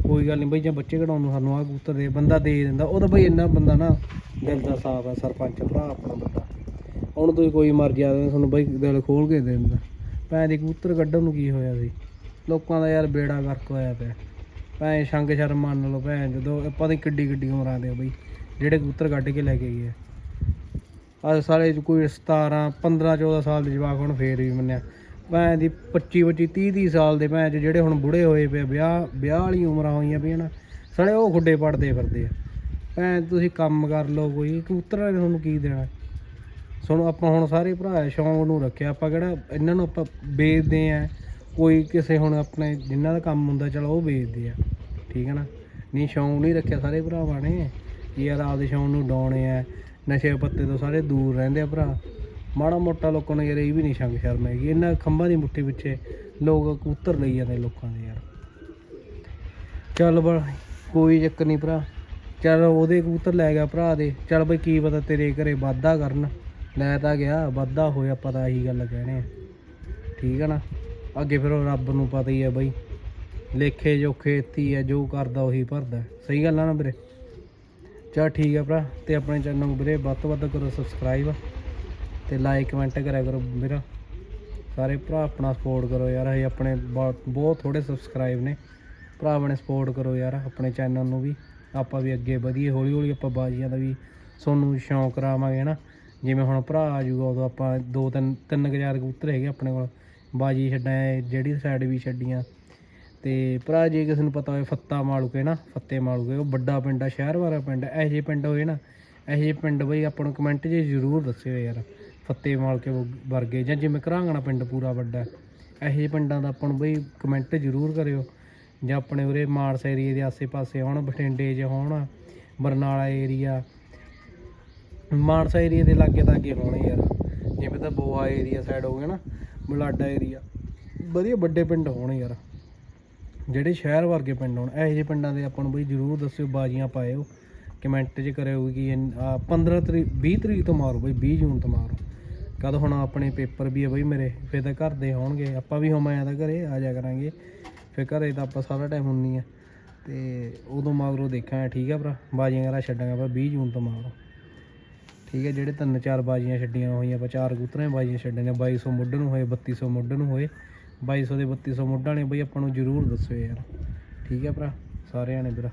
ਕੋਈ ਗੱਲ ਨਹੀਂ ਬਈ ਜੇ ਬੱਚੇ ਕਢਾਉਣ ਨੂੰ ਸਾਨੂੰ ਆਹ ਕਬੂਤਰ ਦੇ, ਬੰਦਾ ਦੇ ਦਿੰਦਾ। ਉਹ ਤਾਂ ਬਈ ਇੰਨਾ ਬੰਦਾ ਨਾ ਦਿਲ ਦਾ ਸਾਫ਼ ਹੈ ਸਰਪੰਚ ਭਰਾ ਆਪਣਾ ਬੰਦਾ। ਹੁਣ ਤੁਸੀਂ ਕੋਈ ਮਰਜ਼ੀ ਆ ਤੁਹਾਨੂੰ ਬਈ ਦਿਲ ਖੋਲ ਕੇ ਦੇ ਦਿੰਦਾ। ਭੈਣ ਦੇ ਕਬੂਤਰ ਕੱਢਣ ਨੂੰ ਕੀ ਹੋਇਆ ਸੀ? ਲੋਕਾਂ ਦਾ ਯਾਰ ਬੇੜਾ ਗਰਕ ਹੋਇਆ ਪਿਆ। ਭੈਣ ਸ਼ੰਗ ਸ਼ਰਮ ਮੰਨ ਲਓ ਭੈਣ, ਜਦੋਂ ਆਪਾਂ ਦੀ ਕਿੱਡੀ ਕਿੱਡੀ ਉਮਰਾਂ ਦੇ ਬਈ, ਜਿਹੜੇ ਕਬੂਤਰ ਕੱਢ ਕੇ ਲੈ ਕੇ ਗਏ ਆ। ਅੱਜ ਸਾਲੇ ਚ ਕੋਈ 17 15 14 ਸਾਲ ਦੇ ਜਵਾਕ ਹੁਣ ਫੇਰ ਵੀ ਮੰਨਿਆ। ਭੈਣ ਦੀ 25 25 30 30 ਸਾਲ ਦੇ ਭੈਣ 'ਚ ਜਿਹੜੇ ਹੁਣ ਬੁੜੇ ਹੋਏ ਪਏ ਵਿਆਹ ਵਿਆਹ ਵਾਲੀ ਉਮਰਾਂ ਹੋਈਆਂ ਪਈਆਂ ਨਾ, ਸਾਲੇ ਉਹ ਖੁੱਡੇ ਪੜਦੇ ਫਿਰਦੇ ਆ। ਭੈਣ, ਤੁਸੀਂ ਕੰਮ ਕਰ ਲਓ ਕੋਈ, ਕਬੂਤਰਾਂ ਨੇ ਤੁਹਾਨੂੰ ਕੀ ਦੇਣਾ? ਸੁਣੋ, ਆਪਾਂ ਹੁਣ ਸਾਰੇ ਭਰਾ ਸ਼ੌਂਕ ਨੂੰ ਰੱਖਿਆ, ਆਪਾਂ ਕਿਹੜਾ ਇਹਨਾਂ ਨੂੰ ਆਪਾਂ ਵੇਚਦੇ ਆ। ਕੋਈ ਕਿਸੇ ਹੁਣ ਆਪਣੇ ਜਿਨ੍ਹਾਂ ਦਾ ਕੰਮ ਹੁੰਦਾ, ਚਲੋ ਉਹ ਵੇਚਦੇ ਆ, ਠੀਕ ਹੈ ਨਾ? ਨਹੀਂ, ਸ਼ੌਂਕ ਨਹੀਂ ਰੱਖਿਆ, ਸਾਰੇ ਭਰਾਵਾਂ ਨੇ। ਕਿ ਯਾਰ, ਆਪਦੇ ਸ਼ੌਂਕ ਨੂੰ ਡਾਉਣੇ ਆ, ਨਸ਼ੇ ਪੱਤੇ ਤੋਂ ਸਾਰੇ ਦੂਰ ਰਹਿੰਦੇ ਆ ਭਰਾ। ਮਾੜਾ ਮੋਟਾ ਲੋਕਾਂ ਨੂੰ ਯਾਰ ਇਹ ਵੀ ਨਹੀਂ ਸ਼ੰਗ ਸ਼ਰਮ ਹੈਗੀ। ਇਹਨਾਂ ਖੰਭਾਂ ਦੀ ਮੁੱਠੀ ਪਿੱਛੇ ਲੋਕ ਕਬੂਤਰ ਲਈ ਜਾਂਦੇ ਲੋਕਾਂ ਦੇ ਯਾਰ। ਚੱਲ ਬਾ, ਕੋਈ ਚੱਕਰ ਨਹੀਂ ਭਰਾ। ਚੱਲ ਉਹਦੇ ਕਬੂਤਰ ਲੈ ਗਿਆ ਭਰਾ ਦੇ। ਚੱਲ ਬਈ ਕੀ ਪਤਾ ਤੇਰੇ ਘਰੇ ਵਾਧਾ ਕਰਨ। ਲੈ ਤਾਂ ਗਿਆ, ਵਾਧਾ ਹੋਇਆ ਪਤਾ ਇਹੀ ਗੱਲ ਕਹਿਣੇ ਆ। ਠੀਕ ਹੈ ਨਾ? ਅੱਗੇ ਫਿਰ ਉਹ ਰੱਬ ਨੂੰ ਪਤਾ ਹੀ ਹੈ ਬਈ। ਲੇਖੇ ਜੋਖੇ ਇੱਥੇ ਹੈ ਜੋ ਕਰਦਾ ਉਹੀ ਭਰਦਾ। ਸਹੀ ਗੱਲ ਆ ਨਾ ਵੀਰੇ? ਚਲ ਠੀਕ ਆ ਭਰਾ, ਤੇ ਆਪਣੇ ਚੈਨਲ ਨੂੰ ਵੀਰੇ ਵੱਧ ਤੋਂ ਵੱਧ ਕਰੋ ਸਬਸਕ੍ਰਾਈਬ ਤੇ ਲਾਈਕ ਕਮੈਂਟ ਕਰਿਆ ਕਰੋ ਮੇਰਾ ਸਾਰੇ ਭਰਾ ਆਪਣਾ ਸਪੋਰਟ ਕਰੋ ਯਾਰ, ਅਸੀਂ ਆਪਣੇ ਬਹੁਤ ਬਹੁਤ ਥੋੜੇ ਸਬਸਕ੍ਰਾਈਬ ਨੇ। ਭਰਾ ਆਪਣੇ ਸਪੋਰਟ ਕਰੋ ਯਾਰ, ਆਪਣੇ ਚੈਨਲ ਨੂੰ ਵੀ। ਆਪਾਂ ਵੀ ਅੱਗੇ ਵਧੀਏ ਹੌਲੀ ਹੌਲੀ ਆਪਾਂ ਬਾਜੀਆਂ ਦਾ ਵੀ ਤੁਹਾਨੂੰ ਸ਼ੌਂਕ ਕਰਾਵਾਂਗੇ ਨਾ ਜਿਵੇਂ ਹੁਣ ਭਰਾ ਆ ਜਾਊਗਾ, ਉਦੋਂ ਆਪਾਂ ਦੋ ਤਿੰਨ ਤਿੰਨ ਕੁ ਹਜ਼ਾਰ ਕਬੂਤਰ ਹੈਗੇ ਆਪਣੇ ਕੋਲ। ਬਾਜੀ ਛੱਡਾਂ ਜਿਹੜੀ ਸਾਈਡ ਵੀ ਛੱਡੀਆਂ। ਤੇ ਭਰਾ ਜੇ ਕਿਸੇ ਨੂੰ ਪਤਾ ਹੋਵੇ, ਫੱਤਾ ਮਾਲੂਕੇ ਨਾ ਫੱਤੇ ਮਾਲੂਕੇ, ਉਹ ਵੱਡਾ ਪਿੰਡ ਆ, ਸ਼ਹਿਰ ਵਾਲਾ ਪਿੰਡ ਇਹੋ ਜਿਹੇ ਪਿੰਡ ਹੋਏ ਨਾ, ਇਹੋ ਜਿਹੇ ਪਿੰਡ ਬਈ ਆਪਾਂ ਨੂੰ ਕਮੈਂਟ 'ਚ ਜ਼ਰੂਰ ਦੱਸਿਓ ਯਾਰ। ਫੱਤੇ ਮਾਲਕੇ ਵ- ਵਰਗੇ ਜਾਂ ਜਿਵੇਂ ਘਰਾਂਗਣਾ ਪਿੰਡ ਪੂਰਾ ਵੱਡਾ ਇਹੋ ਜਿਹੇ ਪਿੰਡਾਂ ਦਾ ਆਪਾਂ ਨੂੰ ਬਈ ਕਮੈਂਟ ਜ਼ਰੂਰ ਕਰਿਓ। ਜਾਂ ਆਪਣੇ ਉਰੇ ਮਾਨਸਾ ਏਰੀਏ ਦੇ ਆਸੇ-ਪਾਸੇ ਹੋਣ, ਬਠਿੰਡੇ 'ਚ ਹੋਣ, ਬਰਨਾਲਾ ਏਰੀਆ ਮਾਨਸਾ ਏਰੀਆ ਦੇ ਲਾਗੇ ਤਾਗੇ ਹੋਣੇ ਯਾਰ। ਜਿਵੇਂ ਤਾਂ ਬੋਆ ਏਰੀਆ ਸਾਈਡ ਹੋ ਗਿਆ ਨਾ, ਬਲਾਡਾ ਏਰੀਆ ਵਧੀਆ ਵੱਡੇ ਪਿੰਡ ਹੋਣ ਯਾਰ। ਜਿਹੜੇ ਸ਼ਹਿਰ ਵਰਗੇ ਪਿੰਡ ਹੋਣ, ਇਹੋ ਜਿਹੇ ਪਿੰਡਾਂ ਦੇ ਆਪਾਂ ਨੂੰ ਬਈ ਜਰੂਰ ਦੱਸਿਓ, ਬਾਜੀਆਂ ਪਾਇਓ। ਕਮੈਂਟ 'ਚ ਕਰਿਓ ਕਿ ਇਹ- 15 ਤਰੀਕ 20 ਤਰੀਕ ਤੋਂ ਮਾਰੋ ਬਈ 20 ਜੂਨ ਤੋਂ ਮਾਰੋ। ਕਦ ਹੁਣ ਆਪਣੇ ਪੇਪਰ ਵੀ ਆ ਬਈ ਮੇਰੇ, ਫਿਰ ਤਾਂ ਘਰ ਦੇ ਹੋਣਗੇ ਆਪਾਂ ਵੀ ਹੋਵਾਂ ਆ ਤਾਂ ਘਰੇ ਆ ਜਾ ਕਰਾਂਗੇ। ਫਿਰ ਘਰੇ ਤਾਂ ਆਪਾਂ ਸਾਰਾ ਟਾਈਮ ਹੁੰਨੀ ਆ। ਤੇ ਉਦੋਂ ਮਗਰੋਂ ਦੇਖਾਂਗੇ, ਠੀਕ ਆ ਭਰਾ? ਬਾਜੀਆਂ ਵਗੈਰਾ ਛੱਡਾਂਗੇ ਆਪਾਂ 20 ਜੂਨ ਤੋਂ ਮਾਰੋ ਠੀਕ ਹੈ ਜਿਹੜੇ ਤਿੰਨ ਚਾਰ ਬਾਜੀਆਂ ਛੱਡੀਆਂ ਹੋਈਆਂ, ਆਪਾਂ ਚਾਰ ਕਬੂਤਰਾਂ ਬਾਜੀਆਂ ਛੱਡੀਆਂ ਨੇ। 2200 ਮੁੱਢ ਨੂੰ ਹੋਏ 3200 ਮੁੱਢ ਨੂੰ ਹੋਏ। 2200 ਦੇ 3200 ਮੁੱਢ ਨੇ ਬਈ ਆਪਾਂ ਨੂੰ ਜ਼ਰੂਰ ਦੱਸਿਓ ਯਾਰ। ਠੀਕ ਹੈ ਭਰਾ? ਸਾਰਿਆਂ ਨੇ ਵੀਰਾ।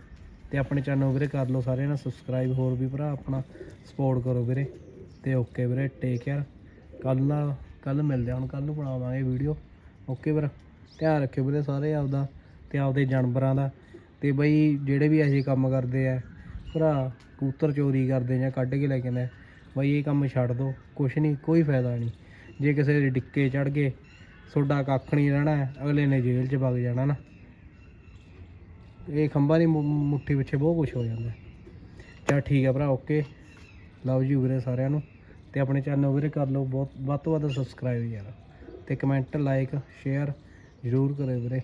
ਤੇ ਆਪਣੇ ਚੈਨਲ ਵੀਰੇ ਕਰ ਲਓ ਸਾਰਿਆਂ ਨੇ ਸਬਸਕ੍ਰਾਈਬ ਹੋਰ ਵੀ ਭਰਾ ਆਪਣਾ ਸਪੋਰਟ ਕਰੋ ਵੀਰੇ। ਤੇ ਓਕੇ ਵੀਰੇ ਟੇਕ ਕੇਅਰ ਕੱਲ ਨਾ ਕੱਲ ਮਿਲਦੇ ਹਾਂ ਹੁਣ ਕੱਲ ਨੂੰ ਬਣਾਵਾਂਗੇ ਵੀਡੀਓ ਓਕੇ ਵੀਰ, ਧਿਆਨ ਰੱਖਿਓ ਵੀਰੇ ਸਾਰੇ ਆਪਦਾ ਤੇ ਆਪਦੇ ਜਾਨਵਰਾਂ ਦਾ। ਤੇ ਬਈ ਜਿਹੜੇ ਵੀ ਇਹੋ ਜਿਹੇ ਕੰਮ ਕਰਦੇ ਆ, ਭਰਾ ਕਬੂਤਰ ਚੋਰੀ ਕਰਦੇ ਜਾਂ ਕੱਢ ਕੇ ਲੈ ਕੇ ਆਉਂਦੇ ਬਈ ਇਹ ਕੰਮ ਛੱਡ ਦੋ, ਕੁਛ ਨਹੀਂ, ਕੋਈ ਫਾਇਦਾ ਨਹੀਂ। ਜੇ ਕਿਸੇ ਦੇ ਡਿੱਕੇ ਚੜ ਗਏ ਤੁਹਾਡਾ ਕੱਖ ਨਹੀਂ ਰਹਿਣਾ, ਅਗਲੇ ਨੇ ਜੇਲ੍ਹ 'ਚ ਵਗ ਜਾਣਾ ਨਾ। ਇਹ ਖੰਭਾਂ ਦੀ ਮੁੱਠੀ ਪਿੱਛੇ ਬਹੁਤ ਕੁਝ ਹੋ ਜਾਂਦਾ। ਚਲ ਠੀਕ ਹੈ ਭਰਾ ਓਕੇ ਲਵ ਯੂ ਵੀਰੇ ਸਾਰਿਆਂ ਨੂੰ। ਤੇ ਆਪਣੇ ਚੈਨਲ ਵੀਰੇ ਕਰ ਲਓ, ਬਹੁਤ ਵੱਧ ਤੋਂ ਵੱਧ ਸਬਸਕ੍ਰਾਈਬ ਯਾਰ। ਤੇ ਕਮੈਂਟ ਲਾਈਕ ਸ਼ੇਅਰ ਜ਼ਰੂਰ ਕਰਿਓ ਵੀਰੇ।